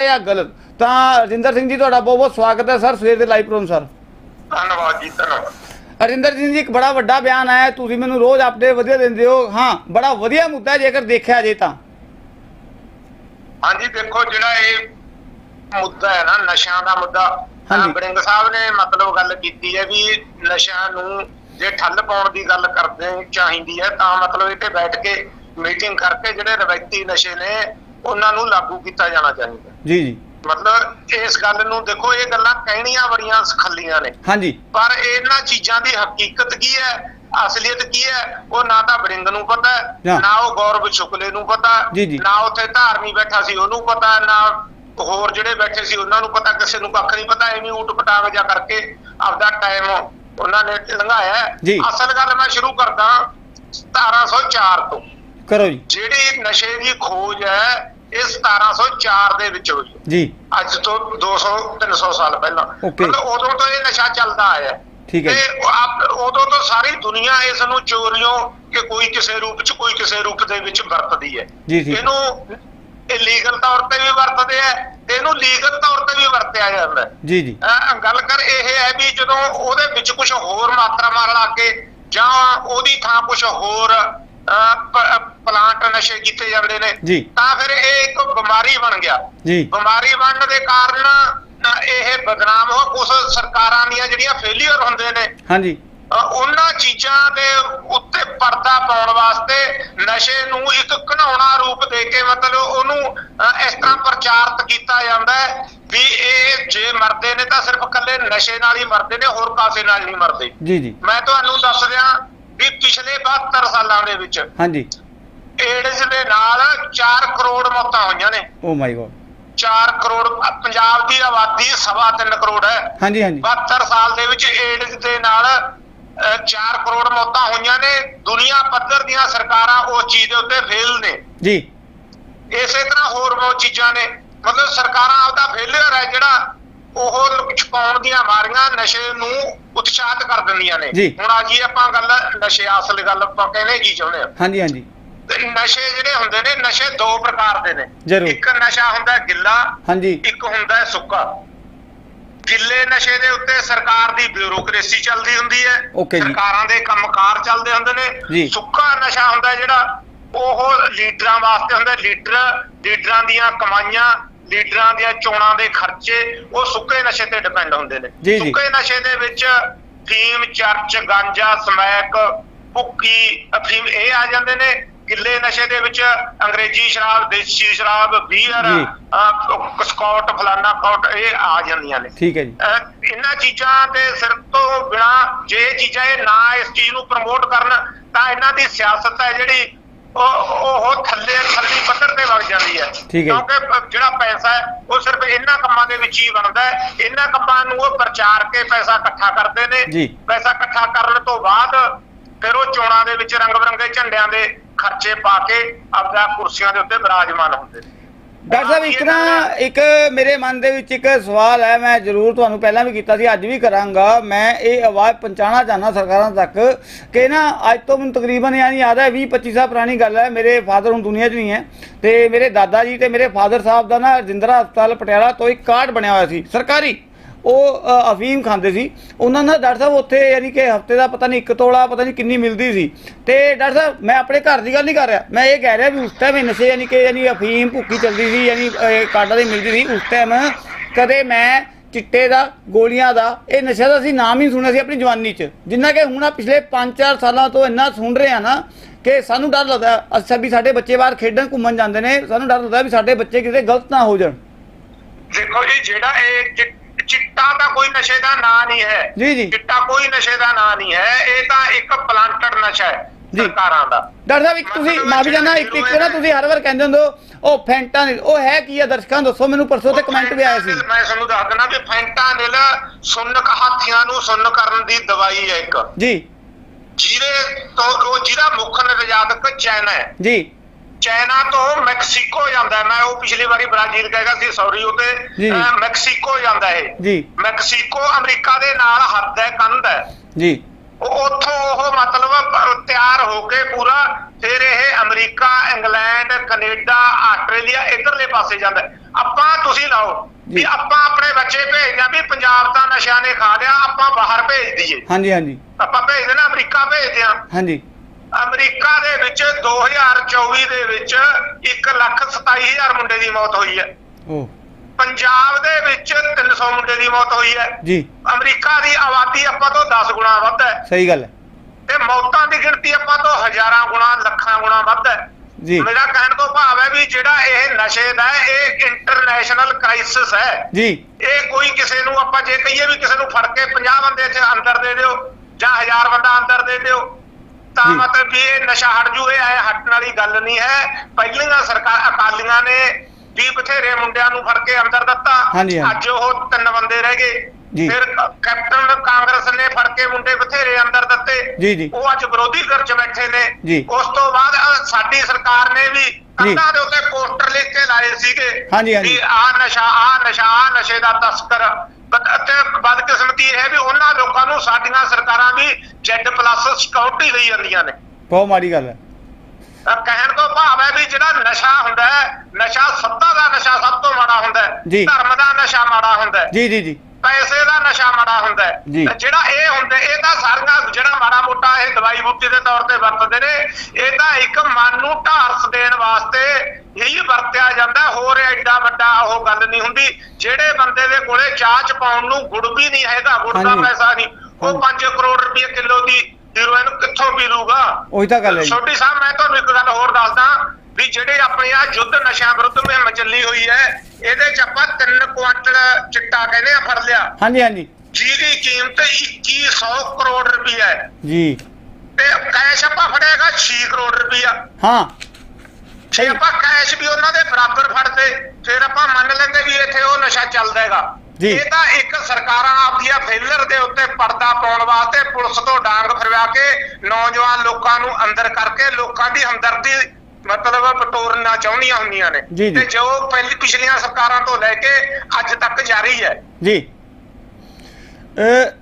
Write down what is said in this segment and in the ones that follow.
ਜਾਂ ਗਲਤ। ਤਾਂ ਰਜਿੰਦਰ ਸਿੰਘ ਜੀ ਤੁਹਾਡਾ ਬਹੁਤ ਬਹੁਤ ਸਵਾਗਤ ਹੈ ਸਰ ਸਵੇਰ ਦੇ ਲਾਈਵ ਪ੍ਰੋਗਰਾਮ ਸਰ। ਧੰਨਵਾਦ ਜੀ ਧੰਨਵਾਦ। ਅਰਿੰਦਰ ਸਿੰਘ ਜੀ ਇੱਕ ਬੜਾ ਵੱਡਾ ਬਿਆਨ ਆਇਆ ਹੈ, ਤੁਸੀਂ ਮੈਨੂੰ ਰੋਜ਼ ਅਪਡੇਟ ਵਧੀਆ ਦਿੰਦੇ ਹੋ। ਹਾਂ ਬੜਾ ਵਧੀਆ ਮੁੱਦਾ ਹੈ ਜੇਕਰ ਦੇਖਿਆ ਜੇ ਤਾਂ। ਹਾਂਜੀ ਦੇਖੋ ਜਿਹੜਾ ਇਹ ਮੁੱਦਾ ਹੈ ਨਾ ਨਸ਼ਿਆਂ ਦਾ ਮੁੱਦਾ ਹਾਂਜੀ। ਅਹ ਬੜਿੰਗ ਸਾਹਿਬ ਨੇ ਮਤਲਬ ਗੱਲ ਕੀਤੀ ਹੈ ਵੀ ਨਸ਼ਿਆਂ ਨੂੰ ਜੇ ਠੱਲ ਪਾਉਣ ਦੀ ਗੱਲ ਕਰਦੇ ਚਾਹੀਦੀ ਹੈ ਤਾਂ ਮਤਲਬ ਇੱਥੇ ਬੈਠ ਕੇ ਮੀਟਿੰਗ ਕਰਕੇ ਜਿਹੜੇ ਰਵਾਇਤੀ ਨਸ਼ੇ ਨੇ ਉਹਨਾਂ ਨੂੰ ਲਾਗੂ ਕੀਤਾ ਜਾਣਾ ਚਾਹੀਦਾ। ਜੀ ਜੀ। ਮਤਲਬ ਇਸ ਗੱਲ ਨੂੰ ਦੇਖੋ ਇਹ ਗੱਲਾਂ ਕਹਿਣੀਆਂ ਬੜੀਆਂ ਸਖੱਲੀਆਂ ਨੇ। ਹਾਂਜੀ। ਪਰ ਇਹਨਾਂ ਚੀਜ਼ਾਂ ਦੀ ਹਕੀਕਤ ਕੀ ਹੈ? ਅਸਲੀਅਤ ਕੀ ਹੈ? ਉਹ ਨਾ ਤਾਂ ਬਰਿੰਗ ਨੂੰ ਪਤਾ। ਨਾ। ਉਹ ਗੌਰਵ ਸ਼ੁਕਲੇ ਨੂੰ ਪਤਾ। ਨਾ ਉੱਥੇ ਧਾਰਮੀ ਬੈਠਾ ਸੀ ਉਹਨੂੰ ਪਤਾ ਨਾ ਹੋਰ ਜਿਹੜੇ ਬੈਠੇ ਸੀ ਉਹਨਾਂ ਨੂੰ ਪਤਾ ਕਿਸੇ ਨੂੰ ਕੱਖ ਨਹੀਂ ਪਤਾ ਐਵੇਂ ਊਟ ਪਟਾਂਗ ਜਾ ਕਰਕੇ ਆਪਦਾ ਟਾਈਮ ਉਹਨਾਂ ਨੇ ਲੰਘਾਇਆ। ਅਸਲ ਗੱਲ ਮੈਂ ਸ਼ੁਰੂ ਕਰਦਾ 1704 ਤੋਂ। ਕਰੋ ਜੀ ਜਿਹੜੀ ਨਸ਼ੇ ਦੀ ਖੋਜ ਹੈ ਇਹ 1704 ਦੇ ਵਿੱਚ ਹੋਈ ਜੀ ਅੱਜ ਤੋਂ 200 300 ਸਾਲ ਪਹਿਲਾਂ. ਮਤਲਬ ਉਦੋਂ ਤੋਂ ਇਹ ਨਸ਼ਾ ਚੱਲਦਾ ਆਇਆ। ਠੀਕ ਹੈ। ਤੇ ਉਦੋਂ ਤੋਂ ਸਾਰੀ ਦੁਨੀਆ ਇਸ ਨੂੰ ਚੋਰੀਆਂ ਕਿ ਕੋਈ ਕਿਸੇ ਰੂਪ ਚ ਕੋਈ ਕਿਸੇ ਰੂਪ ਦੇ ਵਿੱਚ ਵਰਤਦੀ ਹੈ। ਇਹਨੂੰ ਇਲੀਗਲ ਤੌਰ ਤੇ ਵੀ ਵਰਤਦੇ ਆ ਤੇ ਇਹਨੂੰ ਲੀਗਲ ਤੌਰ ਤੇ ਵੀ ਵਰਤਿਆ ਜਾਂਦਾ ਜੀ ਜੀ ਗੱਲ ਕਰ ਇਹ ਹੈ ਵੀ ਜਦੋਂ ਉਹਦੇ ਵਿੱਚ ਕੁਝ ਹੋਰ ਮਾਤਰਾ ਮਾਰ ਲਾ ਕੇ ਜਾਂ ਉਹਦੀ ਥਾਂ ਕੁਝ ਹੋਰ ਪਲਾਂਟ ਨਸ਼ੇ ਕੀਤੇ ਜਾਂਦੇ ਨੇ। ਤਾਂ ਫਿਰ ਇਹ ਇੱਕ ਬਿਮਾਰੀ ਬਣ ਗਿਆ। ਜੀ। ਬਿਮਾਰੀ ਬਣਨ ਦੇ ਕਾਰਨ ਇਹ ਬਦਨਾਮ ਹੋ ਕੁਝ ਸਰਕਾਰਾਂ ਦੀਆਂ ਜਿਹੜੀਆਂ ਫੇਲਿਅਰ ਹੁੰਦੇ ਨੇ ਹਾਂਜੀ। ਉਹਨਾਂ ਚੀਜ਼ਾਂ ਦੇ ਉੱਤੇ ਪਰਦਾ ਪਾਉਣ ਵਾਸਤੇ ਨਸ਼ੇ ਨੂੰ ਇੱਕ ਘਿਨਾਉਣਾ ਰੂਪ ਦੇ ਕੇ ਮਤਲਬ ਉਹਨੂੰ ਇਸ ਤਰ੍ਹਾਂ ਪ੍ਰਚਾਰਿਤ ਕੀਤਾ ਜਾਂਦਾ ਹੈ ਵੀ ਇਹ ਜੇ ਮਰਦੇ ਨੇ ਤਾਂ ਸਿਰਫ ਇਕੱਲੇ ਨਸ਼ੇ ਨਾਲ ਹੀ ਮਰਦੇ ਨੇ ਹੋਰ ਕਾਸੇ ਨਾਲ ਨਹੀਂ ਮਰਦੇ। ਜੀ ਜੀ। ਮੈਂ ਤੁਹਾਨੂੰ ਦੱਸ ਰਿਹਾ ਵੀ ਪਿਛਲੇ 72 ਸਾਲਾਂ ਦੇ ਵਿੱਚ ਹਾਂਜੀ। ਏਡਜ਼ ਦੇ ਨਾਲ 4 ਕਰੋੜ ਮੌਤਾਂ ਹੋਈਆਂ ਨੇ। Oh my god 4 crore Punjab ਦੀ ਆਬਾਦੀ ਸਵਾ ਤਿੰਨ ਕਰੋੜ ਹੈ। ਹਾਂਜੀ ਹਾਂਜੀ। 72 ਸਾਲ ਦੇ ਵਿੱਚ ਏਡਜ਼ ਦੇ ਨਾਲ 4 ਕਰੋੜ ਮੌਤਾਂ ਹੋਈਆਂ ਨੇ। ਦੁਨੀਆ ਪੱਧਰ ਦੀਆਂ ਸਰਕਾਰਾਂ ਉਸ ਚੀਜ਼ ਦੇ ਉੱਤੇ ਫੇਲ ਨੇ। ਜੀ। ਇਸੇ ਤਰ੍ਹਾਂ ਹੋਰ ਬਹੁਤ ਚੀਜ਼ਾਂ ਨੇ। ਮਤਲਬ ਸਰਕਾਰਾਂ ਆਪਦਾ ਫੇਲਿਅਰ ਹੈ ਜਿਹੜਾ ਉਹ ਛਪਾਉਣ ਦੀਆਂ ਮਾਰੀਆਂ ਨਸ਼ੇ ਨੂੰ ਉਤਸ਼ਾਹਿਤ ਕਰ ਦਿੰਦੀਆਂ ਨੇ ਜੀ। ਹੁਣ ਆ ਜੀ ਆਪਾਂ ਗੱਲ ਨਸ਼ੇ ਅਸਲ ਗੱਲ ਆਪਾਂ ਕਹਿੰਦੇ ਕੀ ਚਾਹੁੰਦੇ ਆ ਹਾਂਜੀ ਹਾਂਜੀ ਤੇ ਨਸ਼ੇ ਜਿਹੜੇ ਹੁੰਦੇ ਨੇ ਨਸ਼ੇ ਦੋ ਪ੍ਰਕਾਰ ਦੇ ਨੇ ਜ਼ਰੂਰ। ਇੱਕ ਨਸ਼ਾ ਹੁੰਦਾ ਗਿੱਲਾ ਹਾਂਜੀ ਇੱਕ ਹੁੰਦਾ ਸੁੱਕਾ ਗਿੱਲੇ ਨਸ਼ੇ ਦੇ ਉੱਤੇ ਸਰਕਾਰ ਦੀ ਬਿਊਰੋਕ੍ਰੇਸੀ ਚੱਲਦੀ ਹੁੰਦੀ ਹੈ Okay ਜੀ। ਸਰਕਾਰਾਂ ਦੇ ਕੰਮਕਾਰ ਚੱਲਦੇ ਹੁੰਦੇ ਜੀ। ਨੇ ਸੁੱਕਾ ਨਸ਼ਾ ਹੁੰਦਾ ਜਿਹੜਾ ਉਹ ਲੀਡਰਾਂ ਵਾਸਤੇ ਹੁੰਦਾ। ਲੀਡਰ ਲੀਡਰਾਂ ਦੀਆਂ ਕਮਾਈਆਂ ਲੀਡਰਾਂ ਦੀਆਂ ਚੋਣਾਂ ਦੇ ਖਰਚੇ ਉਹ ਸੁੱਕੇ ਨਸ਼ੇ ਤੇ ਡਿਪੈਂਡ ਹੁੰਦੇ ਨੇ। ਸੁੱਕੇ ਨਸ਼ੇ ਦੇ ਵਿੱਚ ਫੀਮ ਚਰਚ ਗਾਂਜਾ ਸਮੈਕ ਭੁੱਕੀ ਅਫੀਮ ਇਹ ਆ ਜਾਂਦੇ ਨੇ। ਗਿੱਲੇ ਨਸ਼ੇ ਦੇ ਵਿੱਚ ਅੰਗਰੇਜ਼ੀ ਸ਼ਰਾਬ ਦੇਸੀ ਸ਼ਰਾਬ ਬੀਅਰ ਸਕਾਟ ਫਲਾਨਾ ਕਾਟ ਇਹ ਆ ਜਾਂਦੀਆਂ ਨੇ। ਠੀਕ ਹੈ ਜੀ। ਇਹਨਾਂ ਚੀਜ਼ਾਂ ਦੇ ਸਿਰ ਤੋਂ ਬਿਨਾ ਜੇ ਚੀਜ਼ਾਂ ਇਹ ਨਾ ਇਸ ਚੀਜ਼ ਨੂੰ ਪ੍ਰਮੋਟ ਕਰਨ ਤਾਂ ਇਹਨਾਂ ਦੀ ਸਿਆਸਤ ਹੈ ਜਿਹੜੀ ਉਹ ਉਹ ਥੱਲੇ ਥੱਲੀ ਪੱਧਰ ਤੇ ਵਗ ਜਾਂਦੀ ਹੈ। ਕਿਉਂਕਿ ਜਿਹੜਾ ਪੈਸਾ ਹੈ ਉਹ ਸਿਰਫ ਇਹਨਾਂ ਕੰਮਾਂ ਦੇ ਵਿੱਚ ਹੀ ਬਣਦਾ ਹੈ ਇਹਨਾਂ ਕੰਮਾਂ ਨੂੰ ਉਹ ਪ੍ਰਚਾਰ ਕੇ ਪੈਸਾ ਇਕੱਠਾ ਕਰਦੇ ਨੇ। ਪੈਸਾ ਇਕੱਠਾ ਕਰਨ ਤੋਂ ਬਾਅਦ ਫਿਰ ਉਹ ਚੋਣਾਂ ਦੇ ਵਿੱਚ ਰੰਗ ਬਰੰਗੇ ਝੰਡਿਆਂ ਦੇ ਖਰਚੇ ਪਾ ਕੇ ਆਪਦਾ ਕੁਰਸੀਆਂ ਦੇ ਉੱਤੇ ਬਿਰਾਜਮਾਨ ਹੁੰਦੇ ਨੇ ਡਾਕਟਰ ਸਾਹਿਬ, ਇੱਕ ਨਾ ਇੱਕ ਮੇਰੇ ਮਨ ਦੇ ਵਿੱਚ ਇੱਕ ਸਵਾਲ ਹੈ, ਮੈਂ ਜ਼ਰੂਰ ਤੁਹਾਨੂੰ ਪਹਿਲਾਂ ਵੀ ਕੀਤਾ ਸੀ, ਅੱਜ ਵੀ ਕਰਾਂਗਾ। ਮੈਂ ਇਹ ਆਵਾਜ਼ ਪਹੁੰਚਾਉਣਾ ਚਾਹੁੰਦਾ ਸਰਕਾਰਾਂ ਤੱਕ ਕਿ ਨਾ ਅੱਜ ਤੋਂ ਮੈਨੂੰ ਤਕਰੀਬਨ ਯਾਨੀ ਯਾਦ ਹੈ 20 25 ਸਾਲ ਪੁਰਾਣੀ ਗੱਲ ਹੈ, ਮੇਰੇ ਫਾਦਰ ਹੁਣ ਦੁਨੀਆ 'ਚ ਨਹੀਂ ਹੈ ਤੇ ਮੇਰੇ ਦਾਦਾ ਜੀ ਤੇ ਮੇਰੇ ਫਾਦਰ ਸਾਹਿਬ ਦਾ ਨਾ ਰਜਿੰਦਰਾ ਹਸਪਤਾਲ ਪਟਿਆਲਾ ਤੋਂ ਇੱਕ ਕਾਰਡ ਬਣਿਆ ਹੋਇਆ ਸੀ, ਸਰਕਾਰੀ। ਉਹ ਅਫੀਮ ਖਾਂਦੇ ਸੀ। ਉਹਨਾਂ ਨਾਲ ਡਾਕਟਰ ਸਾਹਿਬ ਉੱਥੇ ਯਾਨੀ ਕਿ ਹਫ਼ਤੇ ਦਾ ਪਤਾ ਨਹੀਂ ਇੱਕ ਤੋਲਾ ਪਤਾ ਨਹੀਂ ਕਿੰਨੀ ਮਿਲਦੀ ਸੀ। ਤੇ ਡਾਕਟਰ ਸਾਹਿਬ ਮੈਂ ਆਪਣੇ ਘਰ ਦੀ ਗੱਲ ਨਹੀਂ ਕਰ ਰਿਹਾ। ਮੈਂ ਇਹ ਕਹਿ ਰਿਹਾ ਵੀ ਉਸ ਟਾਈਮ ਨਸ਼ੇ ਯਾਨੀ ਕਿ ਯਾਨੀ ਅਫੀਮ ਭੁੱਕੀ ਚੱਲਦੀ ਸੀ ਯਾਨੀ ਅ, ਦੀ ਮਿਲਦੀ ਸੀ। ਉਸ ਟਾਈਮ ਕਦੇ ਮੈਂ ਚਿੱਟੇ ਦਾ ਗੋਲੀਆਂ ਦਾ ਇਹ ਨਸ਼ਾ ਦਾ ਅਸੀਂ ਨਾਮ ਹੀ ਸੁਣਿਆ ਸੀ ਆਪਣੀ ਜਵਾਨੀ 'ਚ। ਜਿੰਨਾ ਕਿ ਹੁਣ ਆ ਪਿਛਲੇ 5-4 ਸਾਲਾਂ ਤੋਂ ਇੰਨਾ ਸੁਣ ਰਹੇ ਆ ਨਾ ਕਿ ਸਾਨੂੰ ਡਰ ਲੱਗਦਾ। ਅੱਛਾ ਵੀ ਸਾਡੇ ਬੱਚੇ ਬਾਹਰ ਖੇਡਣ ਘੁੰਮਣ ਜਾਂਦੇ ਨੇ। ਸਾਨੂੰ ਡਰ ਲੱਗਦਾ ਵੀ ਸਾਡੇ ਬੱਚੇ ਕਿਤੇ ਗਲਤ ਨਾ ਹੋ ਜਾਣ। ਦੇਖੋ ਜੀ ਜਿਹੜਾ ਇਹ ਚਿੱਟਾ ਤਾਂ ਕੋਈ ਨਸ਼ੇ ਦਾ ਨਾਂ ਨਹੀਂ ਹੈ। ਜੀ, ਜੀ। ਚਿੱਟਾ ਕੋਈ ਨਸ਼ੇ ਦਾ ਨਾਂ ਨਹੀਂ ਹੈ। ਇਹ ਤਾਂ ਇੱਕ ਪਲਾਂਟਡ ਨਸ਼ਾ ਹੈ। ਸਰਕਾਰਾਂ ਦਾ। ਡਾਕਟਰ ਸਾਹਿਬ ਇੱਕ ਤੁਸੀਂ ਮੈਂ ਵੀ ਜਾਣਾ ਇੱਕ ਇੱਕ ਨਾ ਤੁਸੀਂ ਹਰ ਵਾਰ ਕਹਿੰਦੇ ਹੁੰਦੇ ਹੋ ਉਹ ਫੈਂਟਾ ਉਹ ਹੈ ਕੀ ਆ ਦਰਸ਼ਕਾਂ ਨੂੰ ਦੱਸੋ ਮੈਨੂੰ ਪਰਸੋਂ ਤੇ ਕਮੈਂਟ ਵੀ ਆਇਆ ਸੀ। ਮੈਂ ਤੁਹਾਨੂੰ ਦੱਸ ਦਿੰਦਾ ਵੀ ਫੈਂਟਾਨਿਲ ਸੁੰਨਕ ਹਾਥੀਆਂ ਨੂੰ ਸੁੰਨ ਕਰਨ ਦੀ ਦਵਾਈ ਹੈ ਇੱਕ। ਜੀ। ਜਿਹਦੇ ਤੋਂ ਉਹ ਜਿਹਦਾ ਮੁੱਖ ਨਿਰਯਾਤਕ ਚਾਈਨਾ ਹੈ। ਜੀ। ਚਾਈਨਾ ਤੋਂ ਮੈਕਸੀਕੋ ਜਾਂਦਾ। ਮੈਂ ਉਹ ਪਿਛਲੀ ਵਾਰੀ ਬ੍ਰਾਜ਼ੀਲ ਕਹਿਗਾ ਸੀ ਸੌਰੀ ਉਹ ਤੇ ਮੈਕਸੀਕੋ ਜਾਂਦਾ ਹੈ ਜੀ। ਮੈਕਸੀਕੋ ਅਮਰੀਕਾ ਦੇ ਨਾਲ ਹੱਦ ਹੈ ਕੰਧ ਹੈ। ਜੀ। ਉਹ ਉੱਥੋਂ ਉਹ ਮਤਲਬ ਤਿਆਰ ਹੋ ਕੇ ਪੂਰਾ ਫਿਰ ਇਹ ਅਮਰੀਕਾ ਇੰਗਲੈਂਡ ਕੈਨੇਡਾ ਆਸਟ੍ਰੇਲੀਆ ਇਧਰਲੇ ਪਾਸੇ ਜਾਂਦਾ। ਆਪਾਂ ਤੁਸੀਂ ਲਾਓ। ਵੀ ਆਪਾਂ ਆਪਣੇ ਬੱਚੇ ਭੇਜਦੇ ਆ ਵੀ ਪੰਜਾਬ ਦਾ ਨਸ਼ਾ ਨੇ ਖਾ ਲਿਆ ਆਪਾਂ ਬਾਹਰ ਭੇਜ ਦਈਏ। ਹਾਂਜੀ ਹਾਂਜੀ। ਆਪਾਂ ਭੇਜ ਦੇਣਾ ਅਮਰੀਕਾ ਭੇਜਦੇ ਆ ਹਾਂਜੀ। ਅਮਰੀਕਾ ਦੇ ਵਿੱਚ 2024 ਦੇ ਵਿੱਚ 127000 ਮੁੰਡੇ ਦੀ ਮੌਤ ਹੋਈ ਹੈ। ਉਹ ਪੰਜਾਬ ਦੇ ਵਿੱਚ 300 ਮੁੰਡੇ ਦੀ ਮੌਤ ਹੋਈ ਹੈ। ਜੀ। ਅਮਰੀਕਾ ਦੀ ਆਬਾਦੀ ਆਪਾਂ ਤੋਂ 10 ਗੁਣਾ ਵੱਧ ਹੈ। ਸਹੀ ਗੱਲ ਹੈ। ਤੇ ਮੌਤਾਂ ਦੀ ਗਿਣਤੀ ਆਪਾਂ ਤੋਂ ਹਜ਼ਾਰਾਂ ਗੁਣਾ ਲੱਖਾਂ ਗੁਣਾ ਵੱਧ ਹੈ। ਜੀ। ਮੇਰਾ ਕਹਿਣ ਤੋਂ ਭਾਵ ਹੈ ਵੀ ਜਿਹੜਾ ਇਹ ਨਸ਼ੇ ਦਾ ਇਹ ਇੰਟਰਨੈਸ਼ਨਲ ਕ੍ਰਾਈਸਿਸ ਹੈ। ਜੀ। ਇਹ ਕੋਈ ਕਿਸੇ ਨੂੰ ਆਪਾਂ ਜੇ ਕਹੀਏ ਵੀ ਕਿਸੇ ਨੂੰ ਫੜ ਕੇ 50 ਬੰਦੇ ਚ ਅੰਦਰ ਦੇ ਦਿਓ ਜਾਂ 1000 ਬੰਦਾ ਅੰਦਰ ਦੇ ਦਿਓ ਤਾਂ। ਮਤਲਬ ਵੀ ਇਹ ਨਸ਼ਾ ਹਟ ਜੂ ਇਹ ਹਟਣ ਵਾਲੀ ਗੱਲ ਨਹੀਂ ਹੈ ਪਹਿਲੀਆਂ ਸਰਕਾਰ ਅਕਾਲੀਆਂ ਨੇ ਵੀ ਬਥੇਰੇ ਮੁੰਡਿਆਂ ਨੂੰ ਫੜ ਕੇ ਅੰਦਰ ਦਿੱਤਾ। ਅੱਜ ਉਹ ਤਿੰਨ ਬੰਦੇ ਰਹਿ ਗਏ। ਫਿਰ ਕੈਪਟਨ ਕਾਂਗਰਸ ਨੇ ਫੜ ਕੇ ਮੁੰਡੇ ਬਥੇਰੇ ਅੰਦਰ ਦਿੱਤੇ। ਉਹ ਅੱਜ ਵਿਰੋਧੀ ਧਿਰ ਚ ਬੈਠੇ ਨੇ। ਉਸ ਤੋਂ ਬਾਅਦ ਸਾਡੀ ਸਰਕਾਰ ਨੇ ਵੀ ਕੰਧਾਂ ਦੇ ਉੱਤੇ ਪੋਸਟਰ ਲਿਖ ਕੇ ਲਾਏ ਸੀਗੇ। ਵੀ ਆ ਨਸ਼ਾ ਆ ਨਸ਼ਾ ਨਸ਼ੇ ਦਾ ਤਸਕਰ ਅਤੇ ਬਦਕਿਸਮਤੀ ਇਹ ਹੈ ਵੀ ਉਹਨਾਂ ਲੋਕਾਂ ਨੂੰ ਸਾਡੀਆਂ ਸਰਕਾਰਾਂ ਵੀ ਜੈਡ ਪਲੱਸ ਸਿਕਿਉਰਿਟੀ ਦੇਈ ਜਾਂਦੀਆਂ ਨੇ। ਬਹੁਤ ਮਾੜੀ ਗੱਲ ਹੈ। ਕਹਿਣ ਤੋਂ ਭਾਵ ਹੈ ਵੀ ਜਿਹੜਾ ਨਸ਼ਾ ਹੁੰਦਾ ਹੈ ਨਸ਼ਾ ਸੱਤਾ ਦਾ ਨਸ਼ਾ ਸਭ ਤੋਂ ਮਾੜਾ ਹੁੰਦਾ ਹੈ। ਧਰਮ ਦਾ ਨਸ਼ਾ ਮਾੜਾ ਹੁੰਦਾ ਹੈ ਜੀ ਜੀ ਜੀ। ਪੈਸੇ ਦਾ ਨਸ਼ਾ ਮਾੜਾ ਹੁੰਦਾ ਹੈ। ਜਿਹੜਾ ਇਹ ਹੁੰਦੇ ਇਹ ਤਾਂ ਸਾਰੀਆਂ ਜਿਹੜਾ ਮਾੜਾ ਮੋਟਾ ਇਹ ਦਵਾਈ ਬੂਟੀ ਦੇ ਤੌਰ ਤੇ ਵਰਤਦੇ ਨੇ ਇਹ ਤਾਂ ਇੱਕ ਮਨ ਨੂੰ ਢਾਰਸ ਦੇਣ ਵਾਸਤੇ ਹੀ ਵਰਤਿਆ ਜਾਂਦਾ। ਹੋਰ ਐਡਾ ਵੱਡਾ ਉਹ ਗੱਲ ਨਹੀਂ ਹੁੰਦੀ। ਜਿਹੜੇ ਬੰਦੇ ਦੇ ਕੋਲੇ ਚਾਹ ਚ ਪਾਉਣ ਨੂੰ ਗੁੜ ਵੀ ਨਹੀਂ ਹੈਗਾ ਗੁੜ ਦਾ ਹਾਂਜੀ। ਪੈਸਾ ਨਹੀਂ। ਉਹ 5 ਕਰੋੜ ਰੁਪਏ ਕਿਲੋ ਦੀ ਹੀਰੋਇਨ ਕਿੱਥੋਂ ਪੀ ਲੂਗਾ ਉਹੀ ਤਾਂ ਗੱਲ ਹੈ ਜੀ। ਛੋਟੀ ਸਾਹਿਬ ਮੈਂ ਤੁਹਾਨੂੰ ਇੱਕ ਗੱਲ ਹੋਰ ਦੱਸਦਾ ਵੀ ਜਿਹੜੇ ਆਪਣੇ ਆ ਯੁੱਧ ਨਸ਼ਿਆਂ ਵਿਰੁੱਧ ਮੁਹਿੰਮ ਚੱਲੀ ਹੋਈ ਹੈ ਇਹਦੇ ਚ ਆਪਾਂ 3 ਕੁਆਂਟਲ ਚਿੱਟਾ ਕਹਿੰਦੇ ਆ ਫੜ ਲਿਆ। ਹਾਂਜੀ ਹਾਂਜੀ। ਜਿਹਦੀ ਕੀਮਤ 2100 ਕਰੋੜ ਰੁਪਈਆ ਹੈ। ਜੀ। ਤੇ ਕੈਸ਼ ਆਪਾਂ ਫੜਿਆਗਾ 6 ਕਰੋੜ ਰੁਪਈਆ ਹਾਂ। ਜੇ ਆਪਾਂ ਕੈਸ਼ ਵੀ ਉਹਨਾਂ ਦੇ ਬਰਾਬਰ ਫੜਦੇ ਫਿਰ ਆਪਾਂ ਮੰਨ ਲੈਂਦੇ ਵੀ ਇੱਥੇ ਉਹ ਨਸ਼ਾ ਚੱਲਦਾ ਹੈਗਾ। ਇਹ ਤਾਂ ਇੱਕ ਸਰਕਾਰਾਂ ਆਪਦੀਆਂ ਫੇਲਰ ਦੇ ਉੱਤੇ ਪਰਦਾ ਪਾਉਣ ਵਾਸਤੇ ਪੁਲਿਸ ਤੋਂ ਡਾਂਗ ਫਰਵਾ ਕੇ ਨੌਜਵਾਨ ਲੋਕਾਂ ਨੂੰ ਅੰਦਰ ਕਰਕੇ ਲੋਕਾਂ ਦੀ ਹਮਦਰਦੀ ਮਤਲਬ ਬਟੋਰਨਾ ਚਾਹੁੰਦੀਆਂ ਹੁੰਦੀਆਂ ਨੇ। ਤੇ ਜੋ ਪਹਿਲੀ ਪਿਛਲੀਆਂ ਸਰਕਾਰਾਂ ਤੋਂ ਲੈ ਕੇ ਅੱਜ ਤੱਕ ਜਾਰੀ ਹੈ। ਜੀ।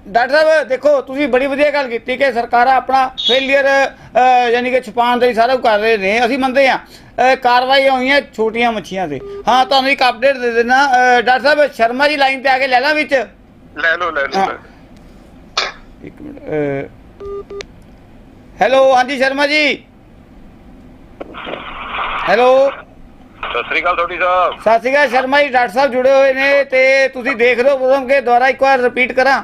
ਡਾਕਟਰ ਸਾਹਿਬ ਦੇਖੋ ਤੁਸੀਂ ਬੜੀ ਵਧੀਆ ਗੱਲ ਕੀਤੀ ਕਿ ਸਰਕਾਰਾਂ ਆਪਣਾ ਫੇਲਿਅਰ ਯਾਨੀ ਕਿ ਛੁਪਾਉਣ ਦੇ ਲਈ ਸਾਰਾ ਕਰ ਰਹੇ ਨੇ। ਅਸੀਂ ਮੰਨਦੇ ਹਾਂ। ਕਾਰਵਾਈ ਹੋਈਆਂ ਛੋਟੀਆਂ ਮੱਛੀਆਂ ਤੇ। ਹਾਂ ਤੁਹਾਨੂੰ ਇੱਕ ਅਪਡੇਟ ਦੇ ਦੇਣਾ ਡਾਕਟਰ ਸਾਹਿਬ ਸ਼ਰਮਾ ਜੀ ਲਾਈਨ ਤੇ ਆ ਕੇ ਲੈ ਲਾਂ ਵਿੱਚ। ਲੈ ਲਓ ਲੈ ਹਾਂ। ਇੱਕ ਮਿੰਟ ਹੈਲੋ ਹਾਂਜੀ ਸ਼ਰਮਾ ਜੀ। ਹੈਲੋ। ਸਤਿ ਸ੍ਰੀ ਅਕਾਲ ਤੁਹਾਡੀ ਸਾਹਿਬ। ਸਤਿ ਸ਼੍ਰੀ ਅਕਾਲ ਸ਼ਰਮਾ ਜੀ ਡਾਕਟਰ ਸਾਹਿਬ ਜੁੜੇ ਹੋਏ ਨੇ ਤੇ ਤੁਸੀਂ ਦੇਖ ਰਹੇ ਹੋ ਪ੍ਰੋਗਰਾਮ ਕੇ ਦੁਬਾਰਾ ਇੱਕ ਵਾਰ ਰਿਪੀਟ ਕਰਾਂ।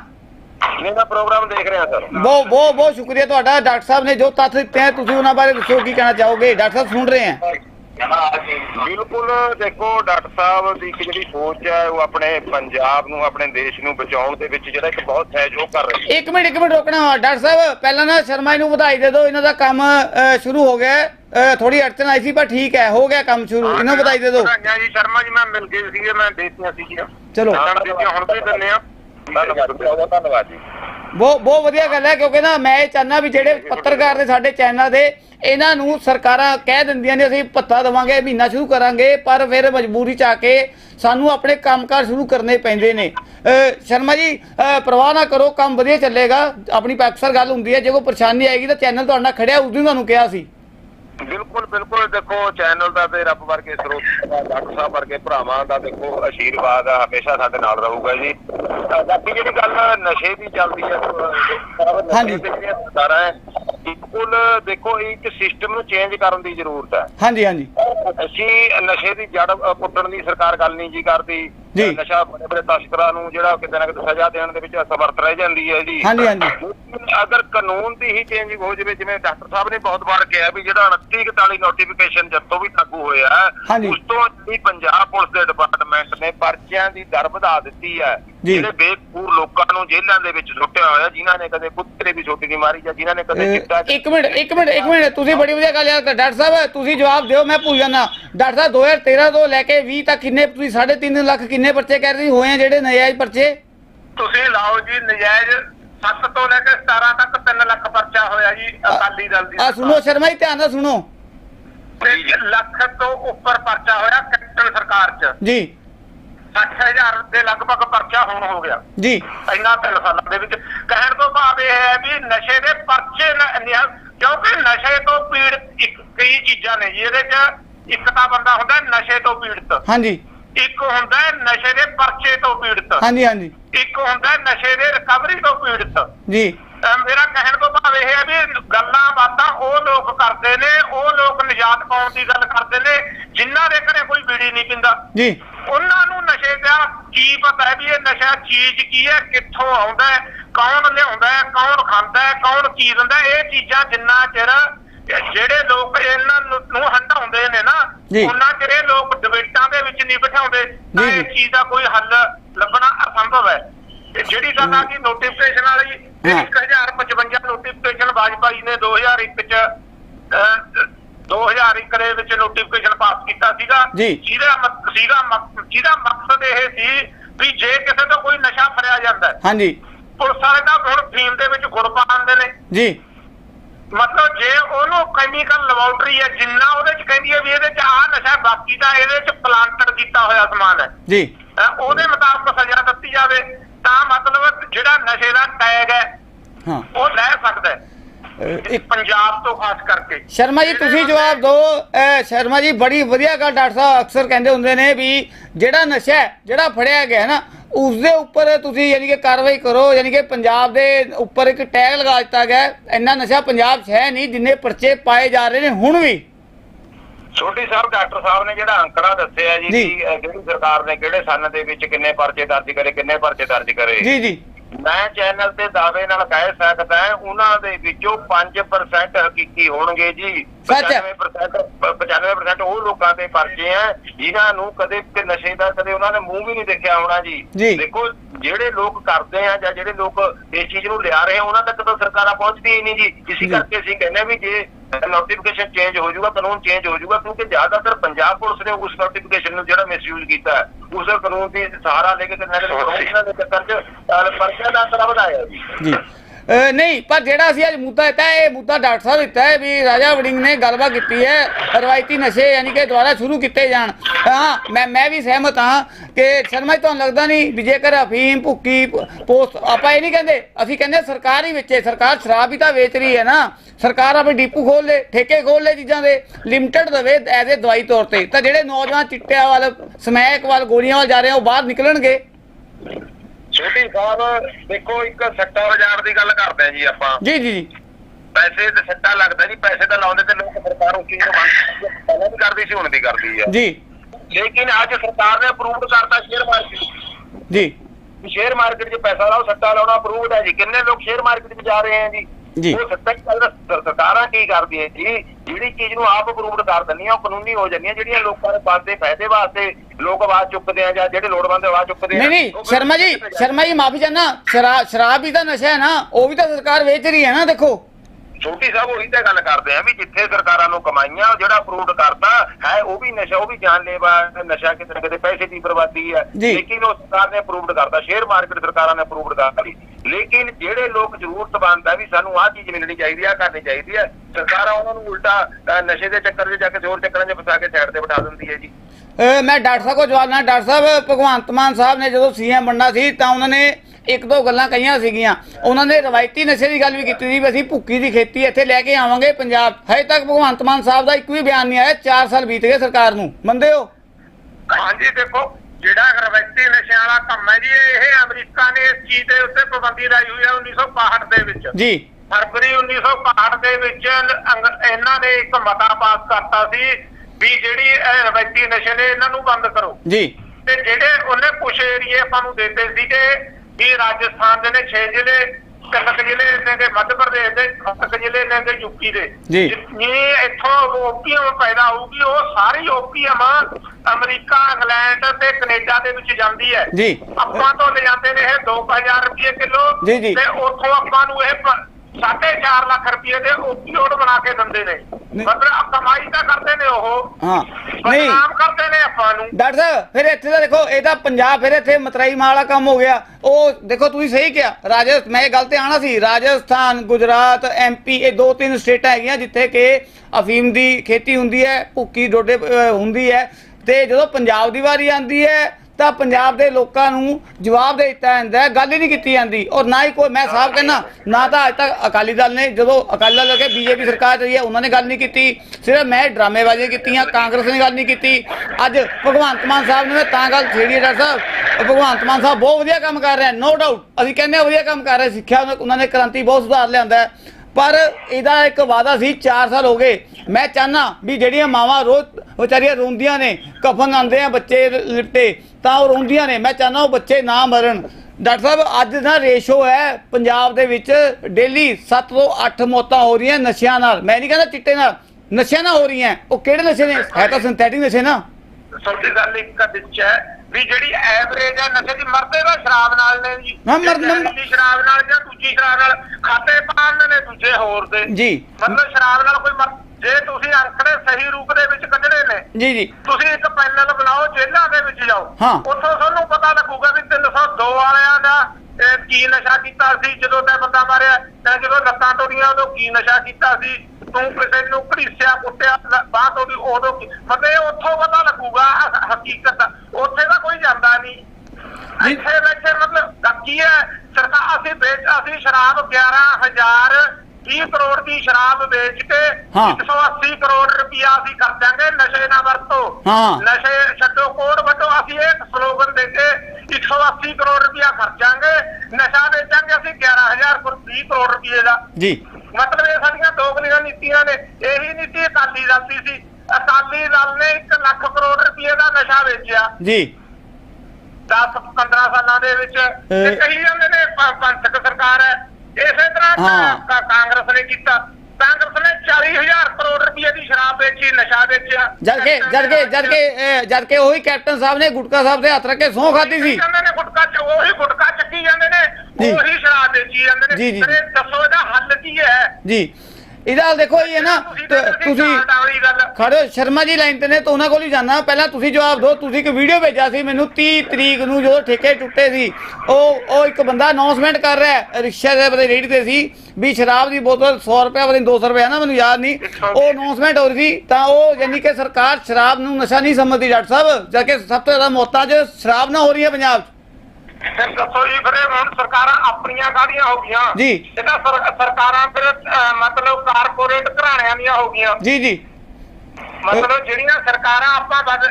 ਨਹੀਂ ਮੈਂ ਪ੍ਰੋਗਰਾਮ ਦੇਖ ਰਿਹਾ ਸਰ। ਬਹੁਤ ਬਹੁਤ ਬਹੁਤ ਸ਼ੁਕਰੀਆ ਤੁਹਾਡਾ। ਡਾਕਟਰ ਸਾਹਿਬ ਨੇ ਜੋ ਤੱਥ ਦਿੱਤੇ ਹੈ ਤੁਸੀਂ ਉਹਨਾਂ ਬਾਰੇ ਦੱਸੋ ਕੀ ਕਹਿਣਾ ਚਾਹੋਗੇ? ਡਾਕਟਰ ਸਾਹਿਬ ਸੁਣ ਰਹੇ ਹੈ ਬਿਲਕੁਲ ਦੇਖੋ ਡਾਕਟਰ ਸਾਹਿਬ ਦੀ ਜਿਹੜੀ ਸੋਚ ਹੈ ਉਹ ਆਪਣੇ ਪੰਜਾਬ ਨੂੰ ਆਪਣੇ ਦੇਸ਼ ਨੂੰ ਬਚਾਉਣ ਦੇ ਵਿੱਚ ਜਿਹੜਾ ਇੱਕ ਬਹੁਤ ਸਹਿਯੋਗ ਕਰ ਰਹੀ ਹੈ। ਇੱਕ ਮਿੰਟ ਇੱਕ ਮਿੰਟ ਰੋਕਣਾ। ਡਾਕਟਰ ਸਾਹਿਬ ਪਹਿਲਾਂ ਨਾ ਸ਼ਰਮਾ ਜੀ ਨੂੰ ਵਧਾਈ ਦੇ ਦਿਓ। ਇਹਨਾਂ ਦਾ ਕੰਮ ਸ਼ੁਰੂ ਹੋ ਗਿਆ। ਥੋੜੀ ਅੜਚਨ ਆਈ ਸੀ ਪਰ ਠੀਕ ਹੈ ਹੋ ਗਿਆ ਕੰਮ ਸ਼ੁਰੂ। ਇਹਨਾਂ ਵਧਾਈ ਦੇ ਦਿਓ। ਜੀ ਸ਼ਰਮਾ ਜੀ ਮੈਂ ਮਿਲ ਗਏ ਸੀਗੇ ਮੈਂ ਦੇਤੀਆਂ ਸੀਗੀਆਂ। ਚਲੋ। ਹੁਣ ਵੀ ਦਿੰਦੇ ਆ। ਧੰਨਵਾਦ ਬਹੁਤ ਧੰਨਵਾਦ ਜੀ। ਬਹੁਤ ਬਹੁਤ ਵਧੀਆ ਗੱਲ ਹੈ ਕਿਉਂਕਿ ਨਾ ਮੈਂ ਇਹ ਚਾਹੁੰਦਾ ਵੀ ਜਿਹੜੇ ਪੱਤਰਕਾਰ ਨੇ ਸਾਡੇ ਚੈਨਲ ਦੇ ਇਹਨਾਂ ਨੂੰ ਸਰਕਾਰਾਂ ਕਹਿ ਦਿੰਦੀਆਂ ਨੇ ਅਸੀਂ ਭੱਤਾ ਦੇਵਾਂਗੇ ਮਹੀਨਾ ਸ਼ੁਰੂ ਕਰਾਂਗੇ ਪਰ ਫਿਰ ਮਜਬੂਰੀ ਚ ਆ ਕੇ ਸਾਨੂੰ ਆਪਣੇ ਕੰਮਕਾਰ ਸ਼ੁਰੂ ਕਰਨੇ ਪੈਂਦੇ ਨੇ। ਸ਼ਰਮਾ ਜੀ ਪਰਵਾਹ ਨਾ ਕਰੋ ਕੰਮ ਵਧੀਆ ਚੱਲੇਗਾ। ਆਪਣੀ ਅਕਸਰ ਗੱਲ ਹੁੰਦੀ ਹੈ ਜੇ ਕੋਈ ਪਰੇਸ਼ਾਨੀ ਆਏਗੀ ਤਾਂ ਚੈਨਲ ਤੁਹਾਡੇ ਨਾਲ ਖੜਿਆ ਉਸ ਦਿਨ ਤੁਹਾਨੂੰ ਕਿਹਾ ਸੀ। ਬਿਲਕੁਲ ਬਿਲਕੁਲ। ਦੇਖੋ ਚੈਨਲ ਦਾ ਤੇ ਰੱਬ ਵਰਗੇ ਸਰੋਤ ਡਾਕਟਰ ਸਾਹਿਬ ਵਰਗੇ ਭਰਾਵਾਂ ਦਾ ਦੇਖੋ ਆਸ਼ੀਰਵਾਦ ਆ, ਹਮੇਸ਼ਾ ਸਾਡੇ ਨਾਲ ਰਹੂਗਾ ਜੀ। ਬਾਕੀ ਜਿਹੜੀ ਗੱਲ ਨਸ਼ੇ ਦੀ ਚੱਲਦੀ ਹੈ ਹਾਂਜੀ। ਹੈ ਬਿਲਕੁਲ ਦੇਖੋ ਇੱਕ ਸਿਸਟਮ ਨੂੰ ਚੇਂਜ ਕਰਨ ਦੀ ਜ਼ਰੂਰਤ ਹੈ। ਹਾਂਜੀ ਹਾਂਜੀ। ਅਸੀਂ ਨਸ਼ੇ ਦੀ ਜੜ ਪੁੱਟਣ ਦੀ ਸਰਕਾਰ ਗੱਲ ਨਹੀਂ ਜੀ ਕਰਦੀ। ਨਸ਼ਾ ਬੜੇ ਬੜੇ ਤਸਕਰਾਂ ਨੂੰ ਜਿਹੜਾ ਕਿਤੇ ਨਾ ਕਿਤੇ ਸਜ਼ਾ ਦੇਣ ਦੇ ਵਿੱਚ ਅਸਮਰਥ ਰਹਿ ਜਾਂਦੀ ਹੈ ਜੀ ਹਾਂਜੀ, ਹਾਂਜੀ। ਅਗਰ ਕਾਨੂੰਨ ਦੀ ਹੀ ਚੇਂਜ ਹੋ ਜਾਵੇ ਜਿਵੇਂ ਡਾਕਟਰ ਸਾਹਿਬ ਨੇ ਬਹੁਤ ਵਾਰ ਕਿਹਾ ਵੀ ਜਿਹੜਾ 2941 ਨੋਟੀਫਿਕੇਸ਼ਨ ਜਦੋਂ ਵੀ ਲਾਗੂ ਹੋਇਆ। ਉਸ ਤੋਂ ਜਿਹੜੀ ਪੰਜਾਬ ਪੁਲਿਸ ਦੇ ਡਿਪਾਰਟਮੈਂਟ ਨੇ ਪਰਚਿਆਂ ਦੀ ਦਰ ਵਧਾ ਦਿੱਤੀ ਹੈ। ਜਿਹੜੇ ਬੇਕਸੂਰ ਲੋਕਾਂ ਨੂੰ ਜੇਲ੍ਹਾਂ ਦੇ ਵਿੱਚ ਸੁੱਟਿਆ ਹੋਇਆ ਜਿਨ੍ਹਾਂ ਨੇ ਕਦੇ ਕੁੱਤੇ ਦੀ ਛੋਟੀ ਦੀ ਮਾਰੀ ਜਾਂ ਜਿਨ੍ਹਾਂ ਨੇ ਕਦੇ ਚਿੱਟਾ ਇੱਕ ਮਿੰਟ ਇੱਕ ਮਿੰਟ ਇੱਕ ਮਿੰਟ ਤੁਸੀਂ ਬੜੀ ਵਧੀਆ ਗੱਲ ਯਾਦ ਕਰ ਡਾਕਟਰ ਸਾਹਿਬ ਤੁਸੀਂ ਜਵਾਬ ਦਿਓ ਮੈਂ ਭੁੱਲ ਜਾਣਾ ਡਾਕਟਰ ਸਾਹਿਬ 2013 ਤੋਂ ਲੈ ਕੇ 20 ਤੱਕ ਕਿੰਨੇ ਤੁਸੀਂ 3.5 ਲੱਖ ਕਿੰਨੇ ਪਰਚੇ ਕਹਿ ਰਹੇ ਹੋਏ ਆ ਜਿਹੜੇ ਨਜਾਇਜ਼ ਪਰਚੇ? ਤੁਸੀਂ ਲਾਓ ਜੀ ਨਜਾਇਜ਼ 7 ਤੋਂ ਲੈ ਕੇ 17 ਤੱਕ 3 ਲੱਖ ਪਰਚਾ ਹੋਇਆ ਜੀ ਅਕਾਲੀ ਦਲ ਦੀ ਆ ਸੁਣੋ ਸ਼ਰਮਾ ਜੀ ਧਿਆਨ ਨਾਲ ਸੁਣੋ। ਲੱਖ ਤੋਂ ਉੱਪਰ ਪਰਚਾ ਹੋਇਆ ਕੈਪਟਨ ਸਰਕਾਰ 'ਚ। ਜੀ। 60000 ਦੇ ਲਗਭਗ ਪਰਚਾ ਹੁਣ ਹੋ ਗਿਆ। ਜੀ। ਇੰਨਾ ਤਿੰਨ ਸਾਲਾਂ ਦੇ ਵਿੱਚ। ਕਹਿਣ ਤੋਂ ਭਾਵ ਇਹ ਹੈ ਵੀ ਨਸ਼ੇ ਦੇ ਪਰਚੇ ਕਿਉਂਕਿ ਨਸ਼ੇ ਤੋਂ ਪੀੜ ਇੱਕ ਕਈ ਚੀਜ਼ਾਂ ਨੇ ਜੀ ਇਹਦੇ 'ਚ ਇੱਕ ਤਾਂ ਬੰਦਾ ਹੁੰਦਾ ਨਸ਼ੇ ਤੋਂ ਪੀੜਤ। ਹਾਂਜੀ। ਇੱਕ ਹੁੰਦਾ ਨਸ਼ੇ ਦੇ ਪਰਚੇ ਤੋਂ ਪੀੜਤ। ਹਾਂਜੀ ਹਾਂਜੀ। ਇੱਕ ਹੁੰਦਾ ਨਸ਼ੇ ਦੇ ਰਿਕਵਰੀ ਤੋਂ ਪੀੜਤ। ਜੀ। ਮੇਰਾ ਕਹਿਣ ਤੋਂ ਭਾਵ ਇਹ ਹੈ ਵੀ ਗੱਲਾਂ ਬਾਤਾਂ ਉਹ ਲੋਕ ਕਰਦੇ ਨੇ ਉਹ ਲੋਕ ਨਿਜਾਤ ਪਾਉਣ ਦੀ ਗੱਲ ਕਰਦੇ ਨੇ ਜਿਨ੍ਹਾਂ ਦੇ ਘਰੇ ਕੋਈ ਬੀੜੀ ਨਹੀਂ ਪੀਂਦਾ। ਜੀ। ਉਹਨਾਂ ਨੂੰ ਨਸ਼ੇ ਦਾ ਕੀ ਪਤਾ ਹੈ ਵੀ ਇਹ ਨਸ਼ਾ ਚੀਜ਼ ਕੀ ਹੈ ਕਿੱਥੋਂ ਆਉਂਦਾ ਹੈ ਕੌਣ ਲਿਆਉਂਦਾ ਹੈ ਕੌਣ ਖਾਂਦਾ ਹੈ ਕੌਣ ਕੀ ਦਿੰਦਾ ਹੈ, ਇਹ ਚੀਜ਼ਾਂ ਜਿੰਨਾ ਚਿਰ ਜਿਹੜੇ ਲੋਕ ਇਹਨਾਂ ਨੂੰ ਹੰਡਾਉਂਦੇ ਨੇ ਨਾ। ਉਹਨਾਂ ਇਹ ਲੋਕ ਡਿਬੇਟਾਂ ਦੇ ਵਿੱਚ ਨਹੀਂ ਬਿਠਾਉਂਦੇ ਤਾਂ ਜੀ। ਚੀਜ਼ ਦਾ ਕੋਈ ਹੱਲ ਲੱਭਣਾ ਅਸੰਭਵ ਹੈ ਜਿਹੜੀ ਗੱਲ ਆ ਕਿ ਨੋਟੀਫਿਕੇਸ਼ਨ ਵਾਲੀ ਹਾਂ। 1055 ਨੋਟੀਫਿਕੇਸ਼ਨ ਵਾਜਪਾਈ ਨੇ 2001 ਚ ਅਹ, 2001 ਦੇ ਵਿੱਚ ਨੋਟੀਫਿਕੇਸ਼ਨ ਪਾਸ ਕੀਤਾ ਸੀਗਾ। ਜਿਹਦਾ ਸੀਗਾ ਜਿਹਦਾ ਮਕਸਦ ਇਹ ਸੀ ਵੀ ਜੇ ਕਿਸੇ ਤੋਂ ਕੋਈ ਨਸ਼ਾ ਫੜਿਆ ਜਾਂਦਾ ਹੈ ਹਾਂਜੀ ਪੁਲਿਸ ਵਾਲੇ ਤਾਂ ਹੁਣ ਫੀਮ ਦੇ ਵਿੱਚ ਗੁੜ ਪਾ ਦਿੰਦੇ ਨੇ ਜੀ ਮਤਲਬ ਜੇ ਉਹਨੂੰ ਕੈਮੀਕਲ ਲੈਬੋਰਟਰੀ ਹੈ ਜਿੰਨਾ ਉਹਦੇ ਚ ਕਹਿੰਦੀ ਹੈ ਵੀ ਇਹਦੇ ਚ ਆਹ ਨਸ਼ਾ ਬਾਕੀ ਤਾਂ ਇਹਦੇ ਚ ਪਲਾਂਟਡ ਕੀਤਾ ਹੋਇਆ ਸਮਾਨ ਹੈ। ਜੀ। ਉਹਦੇ ਮੁਤਾਬਕ ਸਜ਼ਾ ਦਿੱਤੀ ਜਾਵੇ ਤਾਂ ਮਤਲਬ ਜਿਹੜਾ ਨਸ਼ੇ ਦਾ ਟੈਗ ਹੈ ਹਾਂ। ਉਹ ਲੈ ਸਕਦਾ ਹੈ। ਇੱਕ ਪੰਜਾਬ ਤੋਂ ਖਾਸ ਕਰਕੇ। ਸ਼ਰਮਾ ਜੀ ਤੁਸੀਂ ਜਵਾਬ ਦਿਓ। ਸ਼ਰਮਾ ਜੀ ਬੜੀ ਵਧੀਆ ਗੱਲ ਡਾਕਟਰ ਸਾਹਿਬ ਅਕਸਰ ਕਹਿੰਦੇ ਹੁੰਦੇ ਨੇ ਵੀ ਜਿਹੜਾ ਨਸ਼ਾ ਹੈ ਜਿਹੜਾ ਫੜਿਆ ਗਿਆ ਨਾ ਉਸ ਦੇ ਉੱਪਰ ਤੁਸੀਂ ਯਾਨੀ ਕਿ ਕਾਰਵਾਈ ਕਰੋ ਯਾਨੀ ਕਿ ਪੰਜਾਬ ਦੇ ਉੱਪਰ ਇੱਕ ਟੈਗ ਲਗਾ ਦਿੱਤਾ ਗਿਆ। ਇੰਨਾ ਨਸ਼ਾ ਪੰਜਾਬ 'ਚ ਹੈ ਨਹੀਂ ਜਿੰਨੇ ਪਰਚੇ ਪਾਏ ਜਾ ਰਹੇ ਨੇ ਹੁਣ ਵੀ ਛੋਟੀ ਸਾਹਿਬ ਡਾਕਟਰ ਸਾਹਿਬ ਨੇ ਜਿਹੜਾ ਅੰਕੜਾ ਦੱਸਿਆ ਜੀ। ਕਿ ਕਿਹੜੀ ਸਰਕਾਰ ਨੇ ਕਿਹੜੇ ਸੰਨ ਦੇ ਵਿੱਚ ਕਿੰਨੇ ਪਰਚੇ ਦਰਜ ਕਰੇ ਕਿੰਨੇ ਪਰਚੇ ਦਰਜ ਕਰੇ ਜੀ ਜੀ ਮੈਂ ਚੈਨਲ ਤੇ ਦਾਅਵੇ ਨਾਲ ਕਹਿ ਸਕਦਾ ਉਹਨਾਂ ਦੇ ਵਿੱਚੋਂ 5% ਹਕੀਕੀ ਹੋਣਗੇ ਜੀ। 95% 95% ਉਹ ਲੋਕਾਂ ਦੇ ਪਰਚੇ ਆ ਜਿਨ੍ਹਾਂ ਨੂੰ ਕਦੇ ਤੇ ਨਸ਼ੇ ਦਾ ਕਦੇ ਉਹਨਾਂ ਨੇ ਮੂੰਹ ਵੀ ਨਹੀਂ ਦੇਖਿਆ ਹੋਣਾ ਜੀ। ਦੇਖੋ ਜਿਹੜੇ ਲੋਕ ਕਰਦੇ ਆ ਜਾਂ ਜਿਹੜੇ ਲੋਕ ਇਸ ਚੀਜ਼ ਨੂੰ ਲਿਆ ਰਹੇ ਆ ਉਹਨਾਂ ਤੱਕ ਤਾਂ ਸਰਕਾਰਾਂ ਪਹੁੰਚਦੀਆਂ ਹੀ ਨਹੀਂ ਜੀ। ਇਸੇ। ਕਰਕੇ ਅਸੀਂ ਕਹਿੰਦੇ ਵੀ ਜੇ ਨੋਟੀਫਿਕੇਸ਼ਨ ਚੇਂਜ ਹੋ ਜਾਊਗਾ ਕਾਨੂੰਨ ਚੇਂਜ ਹੋ ਜਾਊਗਾ ਕਿਉਂਕਿ ਜ਼ਿਆਦਾਤਰ ਪੰਜਾਬ ਪੁਲਿਸ ਨੇ ਉਸ ਨੋਟੀਫਿਕੇਸ਼ਨ ਨੂੰ ਜਿਹੜਾ ਮਿਸਯੂਜ਼ ਕੀਤਾ ਉਸ ਕਾਨੂੰਨ ਦੀ ਸਹਾਰਾ ਲੈ ਕੇ ਕਿੰਨਾ ਦੇ ਦੇ ਚੱਕਰ 'ਚ ਅਹ, ਪਰਚਿਆਂ ਦਾ ਅੰਤਰ ਵਧਾਇਆ ਜੀ। ਨਹੀਂ, ਪਰ ਜਿਹੜਾ ਅਸੀਂ ਅੱਜ ਮੁੱਦਾ ਦਿੱਤਾ, ਇਹ ਮੁੱਦਾ ਡਾਕਟਰ ਸਾਹਿਬ ਦਿੱਤਾ ਹੈ ਵੀ ਰਾਜਾ ਵੜਿੰਗ ਨੇ ਗੱਲਬਾਤ ਕੀਤੀ ਹੈ, ਰਵਾਇਤੀ ਨਸ਼ੇ ਯਾਨੀ ਕਿ ਦੁਬਾਰਾ ਸ਼ੁਰੂ ਕੀਤੇ ਜਾਣ। ਹਾਂ ਮੈਂ ਮੈਂ ਵੀ ਸਹਿਮਤ ਹਾਂ ਕਿ ਸ਼ਰਮਾ ਜੀ, ਤੁਹਾਨੂੰ ਲੱਗਦਾ ਨਹੀਂ ਵੀ ਜੇਕਰ ਅਫੀਮ, ਭੁੱਕੀ ਪੋਸਟ ਆਪਾਂ ਇਹ ਨਹੀਂ ਕਹਿੰਦੇ, ਅਸੀਂ ਕਹਿੰਦੇ ਸਰਕਾਰ ਹੀ ਵਿੱਚ ਸਰਕਾਰ ਸ਼ਰਾਬ ਵੀ ਤਾਂ ਵੇਚ ਰਹੀ ਹੈ ਨਾ। ਸਰਕਾਰ ਆਪਣੇ ਡੀਪੂ ਖੋਲ ਲੇ, ਠੇਕੇ ਖੋਲ ਲੇ ਚੀਜ਼ਾਂ ਦੇ, ਲਿਮਟਿਡ ਦਵੇ ਐਜ਼ ਏ ਦਵਾਈ ਤੌਰ ਤੇ। ਤਾਂ ਜਿਹੜੇ ਨੌਜਵਾਨ ਚਿੱਟਿਆਂ ਵੱਲ, ਸਮੈਕ ਵੱਲ, ਗੋਲੀਆਂ ਵੱਲ ਜਾ ਰਹੇ ਆ, ਉਹ ਬਾਹਰ ਨਿਕਲਣਗੇ। ਛੋਟੀ ਸਾਹਿਬ ਦੇਖੋ ਇੱਕ ਸੱਟਾ ਬਾਜ਼ਾਰ ਦੀ ਗੱਲ ਕਰਦੇ ਆ ਜੀ ਆਪਾਂ। ਜੀ ਜੀ ਜੀ। ਪੈਸੇ ਤੇ ਸੱਟਾ ਲੱਗਦਾ ਜੀ ਪੈਸੇ ਤਾਂ ਲਾਉਂਦੇ ਤੇ ਲੋਕ ਸਰਕਾਰ ਉਸ ਚੀਜ਼ ਨੂੰ ਹੈ। ਪਹਿਲਾਂ ਵੀ ਕਰਦੀ ਸੀ ਹੁਣ ਵੀ ਕਰਦੀ ਆ। ਜੀ। ਲੇਕਿਨ ਅੱਜ ਸਰਕਾਰ ਨੇ ਅਪਰੂਵਡ ਕਰਤਾ ਸ਼ੇਅਰ ਮਾਰਕੀਟ ਜੀ। ਸ਼ੇਅਰ ਮਾਰਕੀਟ 'ਚ ਪੈਸਾ ਲਾਓ ਸੱਟਾ ਲਾਉਣਾ ਅਪਰੂਵਡ ਹੈ ਜੀ। ਕਿੰਨੇ ਲੋਕ ਸ਼ੇਅਰ ਮਾਰਕੀਟ 'ਚ ਜਾ ਰਹੇ ਆ ਜੀ? ਜੀ। ਉਹ ਸੱਟਾ ਹੀ ਚੱਲਦਾ ਸ- ਸਰਕਾਰਾਂ ਕੀ ਕਰਦੀਆਂ ਜੀ? ਜਿਹੜੀ ਚੀਜ਼ ਨੂੰ ਆਪ ਅਪਰੂਵਡ ਕਰ ਦਿੰਦੀਆਂ ਉਹ ਕਾਨੂੰਨੀ ਹੋ ਜਾਂਦੀਆਂ ਜਿਹੜੀਆਂ ਲੋਕਾਂ ਦੇ ਵਾਸਤੇ ਫਾਇਦੇ ਵਾਸਤੇ ਲੋਕ ਆਵਾਜ਼ ਚੁੱਕਦੇ ਆ ਜਾਂ ਜਿਹੜੇ ਲੋੜਵੰਦ ਆਵਾਜ਼ ਚੁੱਕਦੇ ਆ ਨਹੀਂ ਨਹੀਂ ਸ਼ਰਮਾ ਜੀ ਸ਼ਰਮਾ ਜੀ ਮਾਫੀ ਚਾਹਨਾ ਸ਼ਰਾਬ ਵੀ ਤਾਂ ਨਸ਼ਾ ਹੈ ਨਾ ਉਹ ਵੀ ਤਾਂ ਸਰਕਾਰ ਵੇਚ ਰਹੀ ਹੈ ਨਾ ਦੇਖੋ। ਛੋਟੀ ਸਾਹਿਬ ਉਹੀ ਤਾਂ ਗੱਲ ਕਰਦੇ ਆ ਵੀ ਜਿੱਥੇ ਸਰਕਾਰਾਂ ਨੂੰ ਕਮਾਈਆਂ ਉਹ ਜਿਹੜਾ ਅਪਰੂਵਡ ਕਰਤਾ ਹੈ ਉਹ ਵੀ ਨਸ਼ਾ ਉਹ ਵੀ ਜਾਨਲੇਵਾ ਹੈ, ਨਸ਼ਾ ਕਿਤੇ ਨਾ ਕਿਤੇ ਪੈਸੇ ਦੀ ਬਰਬਾਦੀ ਹੈ। ਲੇਕਿਨ ਉਹ ਸਰਕਾਰ ਨੇ ਅਪਰੂਵਡ ਕਰਤਾ ਸ਼ੇਅਰ ਮਾਰਕੀਟ ਸਰਕਾਰਾਂ ਨੇ ਅਪਰੂਵਡ ਕਰਤੀ। ਲੇਕਿਨ ਜਿਹੜੇ ਲੋਕ ਜ਼ਰੂਰਤਮੰਦ ਆ ਵੀ ਸਾਨੂੰ ਆਹ ਚੀਜ਼ ਮਿਲਣੀ ਚਾਹੀਦੀ ਆ ਕਰਨੀ ਚਾਹੀਦੀ ਹੈ ਸਰਕਾਰਾਂ ਉਹਨਾਂ ਨੂੰ ਉਲਟਾ ਨਸ਼ੇ ਦੇ ਚੱਕਰ 'ਚ ਜਾ ਕੇ ਹੋਰ ਚੱਕਰਾਂ 'ਚ ਫਸਾ ਕੇ ਸਾਈਡ ਤੇ ਬਿਠਾ ਦਿੰਦੀ ਹੈ ਜੀ। ਮੈਂ ਡਾਕਟਰ ਸਾਹਿਬ ਕੋਲ ਜਵਾਬ ਨਾ ਡਾਕਟਰ ਸਾਹਿਬ ਭਗਵੰਤ ਮਾਨ ਸਾਹਿਬ ਨੇ ਜਦੋਂ ਸੀਐਮ ਬਣਨਾ ਸੀ ਤਾਂ ਉਹਨਾਂ ਨੇ ਇੱਕ ਦੋ ਗੱਲਾਂ ਕਹੀਆਂ ਸੀਗੀਆਂ। ਉਹਨਾਂ ਨੇ ਰਵਾਇਤੀ ਨਸ਼ੇ ਦੀ ਗੱਲ ਵੀ ਕੀਤੀ ਸੀ ਵੀ ਅਸੀਂ ਭੁੱਕੀ ਦੀ ਖੇਤੀ ਇੱਥੇ ਲੈ ਕੇ ਆਵਾਂਗੇ ਪੰਜਾਬ। ਹਜੇ ਤੱਕ ਭਗਵੰਤ ਮਾਨ ਸਾਹਿਬ ਦਾ ਇੱਕ ਵੀ ਬਿਆਨ ਨਹੀਂ ਆਇਆ 4 ਸਾਲ ਬੀਤ ਗਏ ਸਰਕਾਰ ਨੂੰ। ਮੰਨਦੇ ਹੋ? ਹਾਂਜੀ ਦੇਖੋ ਜਿਹੜਾ ਰਵਾਇਤੀ ਨਸ਼ਿਆਂ ਵਾਲਾ ਕੰਮ ਹੈ ਜੀ ਇਹ ਅਮਰੀਕਾ ਨੇ ਇਸ ਚੀਜ਼ ਦੇ ਉੱਤੇ ਪਾਬੰਦੀ ਲਾਈ ਹੋਈ ਹੈ 1965 ਦੇ ਵਿੱਚ। ਜੀ। ਫਰਵਰੀ 1965 ਦੇ ਵਿੱਚ ਇਹਨਾਂ ਨੇ ਇੱਕ ਮਤਾ ਪਾਸ ਕਰਤਾ ਸੀ ਵੀ ਜਿਹੜੀ ਇਹ ਰਵਾਇਤੀ ਨਸ਼ੇ ਨੇ ਇਹਨਾਂ ਨੂੰ ਬੰਦ ਕਰੋ। ਜੀ। ਤੇ ਜਿਹੜੇ ਉਹਨੇ ਕੁਝ ਏਰੀਏ ਆਪਾਂ ਨੂੰ ਦਿੱਤੇ ਸੀਗੇ ਵੀ ਰਾਜਸਥਾਨ ਦੇ ਨੇ 6 ਜ਼ਿਲ੍ਹੇ ਤਿੰਨ ਕੁ ਜ਼ਿਲ੍ਹੇ ਨੇ ਦੇ ਮੱਧ ਪ੍ਰਦੇਸ਼ ਦੇ ਸੱਤ ਕੁ ਜ਼ਿਲ੍ਹੇ ਨੇ ਦੇ ਯੂਪੀ ਦੇ ਜੀ। ਜਿੰਨੀ ਇੱਥੋਂ ਓਪੀਅਮ ਪੈਦਾ ਹੋਊਗੀ ਉਹ ਸਾਰੀ ਓਪੀਅਮ ਅਮਰੀਕਾ ਇੰਗਲੈਂਡ ਤੇ ਕੈਨੇਡਾ ਦੇ ਵਿੱਚ ਜਾਂਦੀ ਹੈ ਜੀ ਆਪਾਂ ਤੋਂ ਲੈ ਜਾਂਦੇ ਨੇ ਇਹ 2000 ਰੁਪਏ ਕਿਲੋ ਜੀ, ਜੀ। ਤੇ ਉੱਥੋਂ ਆਪਾਂ ਨੂੰ ਇਹ ਪ- ਸਾਢੇ 4 ਲੱਖ ਰੁਪਏ ਦੇ ਓਪੀਓਡ ਬਣਾ ਕੇ ਦਿੰਦੇ ਨੇ। ਮਤਲਬ ਕਮਾਈ ਤਾਂ ਕਰਦੇ ਨੇ ਉਹ। ਹਾਂ। ਨਹੀਂ। ਬਦਨਾਮ ਕਰਦੇ ਨੇ ਆਪਾਂ ਨੂੰ। ਡਾਕਟਰ ਸਾਹਿਬ ਫਿਰ ਇੱਥੇ ਤਾਂ ਦੇਖੋ ਇਹ ਤਾਂ ਪੰਜਾਬ ਫਿਰ ਇੱਥੇ ਮਤਰਾਈ ਮਾਲ ਵਾਲਾ ਕੰਮ ਹੋ ਗਿਆ। ਉਹ ਦੇਖੋ ਤੁਸੀਂ ਸਹੀ ਕਿਹਾ। ਰਾਜਸਥਾਨ ਮੈਂ ਇਹ ਗੱਲ ਤੇ ਆਣਾ ਸੀ। ਰਾਜਸਥਾਨ ਗੁਜਰਾਤ ਐਮਪੀ ਇਹ ਦੋ ਤਿੰਨ ਸਟੇਟਾਂ ਹੈਗੀਆਂ ਜਿੱਥੇ ਕਿ ਅਫੀਮ ਦੀ ਖੇਤੀ ਹੁੰਦੀ ਹੈ ਭੁੱਕੀ ਡੋਡੇ ਹੁੰਦੀ ਹੈ। ਤੇ ਜਦੋਂ ਪੰਜਾਬ ਦੀ ਵਾਰੀ ਆਂਦੀ ਹੈ ਤਾਂ ਪੰਜਾਬ ਦੇ ਲੋਕਾਂ ਨੂੰ ਜਵਾਬ ਦੇ ਦਿੱਤਾ ਜਾਂਦਾ ਗੱਲ ਹੀ ਨਹੀਂ ਕੀਤੀ ਜਾਂਦੀ। ਔਰ ਨਾ ਹੀ ਕੋਈ ਮੈਂ ਸਾਫ਼ ਕਹਿਣਾ ਨਾ ਤਾਂ ਅੱਜ ਤੱਕ ਅਕਾਲੀ ਦਲ ਨੇ, ਜਦੋਂ ਅਕਾਲੀ ਦਲ ਲੱਗੇ, ਬੀਜੇਪੀ ਸਰਕਾਰ ਰਹੀ ਹੈ, ਉਹਨਾਂ ਨੇ ਗੱਲ ਨਹੀਂ ਕੀਤੀ। ਸਿਰਫ ਮੈਂ ਡਰਾਮੇਬਾਜ਼ੀ ਕੀਤੀਆਂ, ਕਾਂਗਰਸ ਨੇ ਗੱਲ ਨਹੀਂ ਕੀਤੀ। ਅੱਜ ਭਗਵੰਤ ਮਾਨ ਸਾਹਿਬ ਨੇ ਤਾਂ ਗੱਲ ਛੇੜੀ ਡਾਕਟਰ ਸਾਹਿਬ। ਭਗਵੰਤ ਮਾਨ ਸਾਹਿਬ ਬਹੁਤ ਵਧੀਆ ਕੰਮ ਕਰ ਰਿਹਾ ਨੋ ਡਾਊਟ ਅਸੀਂ ਕਹਿੰਦੇ ਹਾਂ, ਵਧੀਆ ਕੰਮ ਕਰ ਰਹੇ, ਸਿੱਖਿਆ ਉਹਨਾਂ- ਨੇ ਕ੍ਰਾਂਤੀ ਬਹੁਤ ਸੁਧਾਰ ਲਿਆਂਦਾ ਪਰ ਇਹਦਾ ਇੱਕ ਵਾਅਦਾ ਸੀ 4 ਸਾਲ ਹੋ ਗਏ। ਮੈਂ ਚਾਹਨਾ ਵੀ ਜਿਹੜੀਆਂ ਮਾਵਾਂ ਰੋਜ਼ ਵਿਚਾਰੀਆਂ ਰੋਂਦੀਆਂ ਨੇ, ਕਫਨ ਆਉਂਦੇ ਆ ਬੱਚੇ ਲਿਪਟੇ ਤਾਂ ਉਹ ਰੋਂਦੀਆਂ ਨੇ। ਮੈਂ ਚਾਹਨਾ ਉਹ ਬੱਚੇ ਨਾ ਮਰਨ। ਡਾਕਟਰ ਸਾਹਿਬ, ਅੱਜ ਦਾ ਰੇਸ਼ੋ ਹੈ ਪੰਜਾਬ ਦੇ ਵਿੱਚ ਡੇਲੀ 7 ਤੋਂ 8 ਮੌਤਾਂ ਹੋ ਰਹੀਆਂ ਨਸ਼ਿਆਂ ਨਾਲ। ਮੈਂ ਨਹੀਂ ਕਹਿੰਦਾ ਚਿੱਟੇ ਨਾਲ, ਨਸ਼ਿਆਂ ਨਾਲ ਹੋ ਰਹੀਆਂ। ਉਹ ਕਿਹੜੇ ਨਸ਼ੇ ਨੇ? ਹੈ ਤਾਂ ਸਿੰਥੈਟਿਕ ਨਸ਼ੇ ਨਾ। ਸਭ ਦੀ ਗੱਲ ਇੱਕ ਵਿੱਚ ਹੈ ਵੀ ਜਿਹੜੀ ਐਵਰੇਜ ਹੈ ਨਸ਼ੇ ਦੀ ਮਰਦੇ ਦਾ ਸ਼ਰਾਬ ਨਾਲ ਨੇ ਜੀ। ਹਾਂ, ਮਰਦ- ਦੀ ਸ਼ਰਾਬ ਨਾਲ ਜਾਂ ਦੂਜੀ ਸ਼ਰਾਬ ਨਾਲ ਖਾਤੇ ਪਾਣ ਨੇ ਦੂਜੇ ਹੋਰ ਦੇ। ਜੀ। ਮਤਲਬ ਸ਼ਰਾਬ ਨਾਲ ਕੋਈ ਮਰ ਜੇ ਤੁਸੀਂ ਅੰਕੜੇ ਸਹੀ ਰੂਪ ਦੇ ਵਿੱਚ ਕੱਢਣੇ ਨੇ ਜੀ ਜੀ। ਤੁਸੀਂ ਇੱਕ ਪੈਨਲ ਬਣਾਓ ਜੇਲ੍ਹਾਂ ਦੇ ਵਿੱਚ ਜਾਓ। ਹਾਂ। ਉੱਥੋਂ ਤੁਹਾਨੂੰ ਪਤਾ ਲੱਗੂਗਾ ਵੀ 302 ਵਾਲਿਆਂ ਦਾ ਕੀ ਨਸ਼ਾ ਕੀਤਾ ਸੀ ਜਦੋਂ ਤੇ ਬੰਦਾ ਮਾਰਿਆ ਤੇ ਜਦੋਂ ਲੱਤਾਂ ਤੋੜੀਆਂ ਉਦੋਂ ਕੀ ਨਸ਼ਾ ਕੀਤਾ ਸੀ ਤੂੰ ਕਿਸੇ ਨੂੰ ਘੜੀਸਿਆ ਕੁੱਟਿਆ ਬਾਹ ਤੋੜੀ ਉਦੋਂ ਮਤਲਬ ਇਹ ਉੱਥੋਂ ਪਤਾ ਲੱਗੂਗਾ ਹਕੀਕਤ ਉੱਥੇ ਤਾਂ ਕੋਈ ਜਾਂਦਾ ਨਹੀਂ। ਇੱਥੇ ਬੈਠੇ ਮਤਲਬ ਕੀ ਹੈ ਸਰਕਾਰ ਅਸੀਂ ਵੇਚ ਅਸੀਂ ਸ਼ਰਾਬ 11000 20 ਕਰੋੜ ਦੀ ਸ਼ਰਾਬ ਵੇਚ ਕੇ ਹਾਂ। 180 ਕਰੋੜ ਰੁਪਇਆ ਅਸੀਂ ਕਰ ਦਾਂਗੇ ਨਸ਼ੇ ਨਾ ਵਰਤੋ। ਹਾਂ। ਨਸ਼ੇ ਛੱਡੋ ਕੋੜ ਵੱਟੋ ਅਸੀਂ ਇੱਕ ਸਲੋਗਨ ਦੇ ਕੇ 180 ਕਰੋੜ ਰੁਪਇਆ ਖਰਚਾਂਗੇ ਨਸ਼ਾ ਵੇਚਾਂਗੇ ਅਸੀਂ 11000 ਕਰੋੜ 20 ਕਰੋੜ ਰੁਪਏ ਦਾ। ਜੀ। ਮਤਲਬ ਇਹ ਸਾਡੀਆਂ ਦੋਗਲੀਆਂ ਨੀਤੀਆਂ ਨੇ ਇਹੀ ਨੀਤੀ ਅਕਾਲੀ ਦਲ ਦੀ ਸੀ। ਅਕਾਲੀ ਦਲ ਨੇ 1 ਲੱਖ ਕਰੋੜ ਰੁਪਏ ਦਾ ਨਸ਼ਾ ਵੇਚਿਆ। ਜੀ। 10 15 ਸਾਲਾਂ ਦੇ ਵਿੱਚ। ਤੇ ਇਹ- ਕਹੀ ਜਾਂਦੇ ਨੇ ਪ- ਪੰਥਕ ਸਰਕਾਰ ਹੈ। ਇਸੇ ਤਰ੍ਹਾਂ। ਕਾ- ਕਾਂਗਰਸ ਨੇ ਕੀਤਾ ਕਾਂਗਰਸ ਨੇ 40000 ਕਰੋੜ ਰੁਪਏ ਦੀ ਸ਼ਰਾਬ ਵੇਚੀ ਨਸ਼ਾ ਵੇਚਿਆ ਜਦ ਕੇ ਜਦ ਕੇ ਜਦ ਕੇ ਅਹ, ਜਦ ਕੇ ਉਹੀ ਕੈਪਟਨ ਸਾਹਿਬ ਨੇ ਗੁਟਕਾ ਸਾਹਿਬ ਦੇ ਹੱਥ ਰੱਖ ਕੇ ਸਹੁੰ ਖਾਦੀ ਸੀ ਕਹਿੰਦੇ ਨੇ ਗੁਟਕਾ ਚ ਉਹੀ ਗੁਟਕਾ ਚੱਕੀ ਜਾਂਦੇ ਜੀ। ਨੇ ਉਹੀ ਸ਼ਰਾਬ ਵੇਚੀ ਜਾਂਦੇ ਨੇ ਜੀ, ਜੀ। ਫਿਰ ਇਹ ਦੱਸੋ ਇਹਦਾ ਹੱਲ ਕੀ ਹੈ ਜੀ ਇਹਦਾ ਹਾਲ ਦੇਖੋ ਇਹ ਹੈ ਨਾ ਤੁਸੀਂ ਵਾਲੀ ਖੜੇ ਸ਼ਰਮਾ ਜੀ ਲਾਈਨ ਤੇ ਨੇ ਤਾਂ ਉਹਨਾਂ ਕੋਲ ਹੀ ਜਾਣਾ ਪਹਿਲਾਂ ਤੁਸੀਂ ਜਵਾਬ ਦਿਓ ਤੁਸੀਂ ਇੱਕ ਵੀਡੀਓ ਭੇਜਿਆ ਸੀ ਮੈਨੂੰ 30 ਤਰੀਕ ਨੂੰ ਜਦੋਂ ਠੇਕੇ ਟੁੱਟੇ ਸੀ ਉਹ ਉਹ ਇੱਕ ਬੰਦਾ ਅਨਾਉਂਸਮੈਂਟ ਕਰ ਰਿਹਾ ਰਿਕਸ਼ਾ ਦੇ ਬਦੇ ਰੇੜੀ ਤੇ ਸੀ ਵੀ ਸ਼ਰਾਬ ਦੀ ਬੋਤਲ 100 ਰੁਪਏ ਬਦੇ 200 ਰੁਪਏ ਨਾ ਮੈਨੂੰ ਯਾਦ ਨਹੀਂ ਉਹ ਅਨਾਉਂਸਮੈਂਟ ਹੋ ਰਹੀ ਸੀ ਤਾਂ ਉਹ ਯਾਨੀ ਕਿ ਸਰਕਾਰ ਸ਼ਰਾਬ ਨੂੰ ਨਸ਼ਾ ਨਹੀਂ ਸਮਝਦੀ ਡਾਕਟਰ ਸਾਹਿਬ ਜਦ ਕਿ ਸਭ ਤੋਂ ਜ਼ਿਆਦਾ ਮੌਤਾਂ 'ਚ ਸ਼ਰਾਬ ਨਾ ਹੋ ਰਹੀ ਹੈ ਪੰਜਾਬ 'ਚ। ਫਿਰ ਦੱਸੋ ਜੀ ਫਿਰ ਇਹ ਹੁਣ ਸਰਕਾਰਾਂ ਆਪਣੀਆਂ ਕਾਹਦੀਆਂ ਹੋ ਗਈਆਂ? ਜੀ। ਇਹਦਾ ਸਰ- ਸਰਕਾਰਾਂ ਫਿਰ ਅਹ, ਮਤਲਬ ਕਾਰਪੋਰੇਟ ਘਰਾਣਿਆਂ ਦੀਆਂ ਹੋ ਗਈਆਂ। ਜੀ ਜੀ। ਮਤਲਬ ਜਿਹੜੀਆਂ ਸਰਕਾਰਾਂ ਆਪਾਂ ਵੱਧ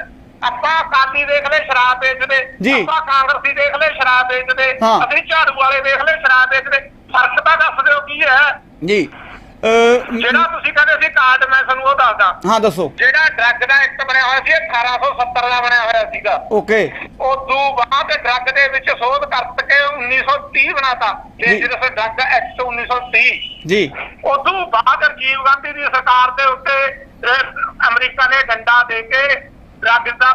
ਆਪਾਂ ਅਕਾਲੀ ਦੇਖ ਲੈ ਸ਼ਰਾਬ ਵੇਚਦੇ। ਜੀ। ਆਪਾਂ ਕਾਂਗਰਸੀ ਦੇਖ ਲੈ ਸ਼ਰਾਬ ਵੇਚਦੇ। ਹਾਂ। ਅਸੀਂ ਝਾੜੂ ਵਾਲੇ ਦੇਖ ਲੈ ਸ਼ਰਾਬ ਵੇਚਦੇ। ਫ਼ਰਕ ਤਾਂ ਦੱਸ ਦਿਓ ਕੀ ਹੈ। ਜੀ। ਜਿਹੜਾ ਤੁਸੀਂ ਕਹਿੰਦੇ ਸੀ ਕਾਰਡ ਮੈਂ ਤੁਹਾਨੂੰ ਉਹ ਦੱਸਦਾ। ਹਾਂ ਦੱਸੋ। ਜਿਹੜਾ ਡਰੱਗ ਦਾ ਐਕਟ ਬਣਿਆ ਹੋਇਆ ਸੀ ਇਹ 1870 ਦਾ ਬਣਿਆ ਹੋਇਆ ਸੀਗਾ। ਓਕੇ। ਉਦੋਂ ਬਾਅਦ ਡਰੱਗ ਦੇ ਵਿੱਚ ਸੋਧ ਕਰ ਕੇ 1930 ਬਣਾਤਾ। ਜੀ। ਡੇਂਜਰਸ ਡਰੱਗ ਐਕਟ 1930 ਜੀ। ਉਦੋਂ ਬਾਅਦ ਰਾਜੀਵ ਗਾਂਧੀ ਦੀ ਸਰਕਾਰ ਦੇ ਉੱਤੇ ਅਮਰੀਕਾ ਨੇ ਡੰਡਾ ਦੇ ਕੇ ਡਰੱਗ ਦਾ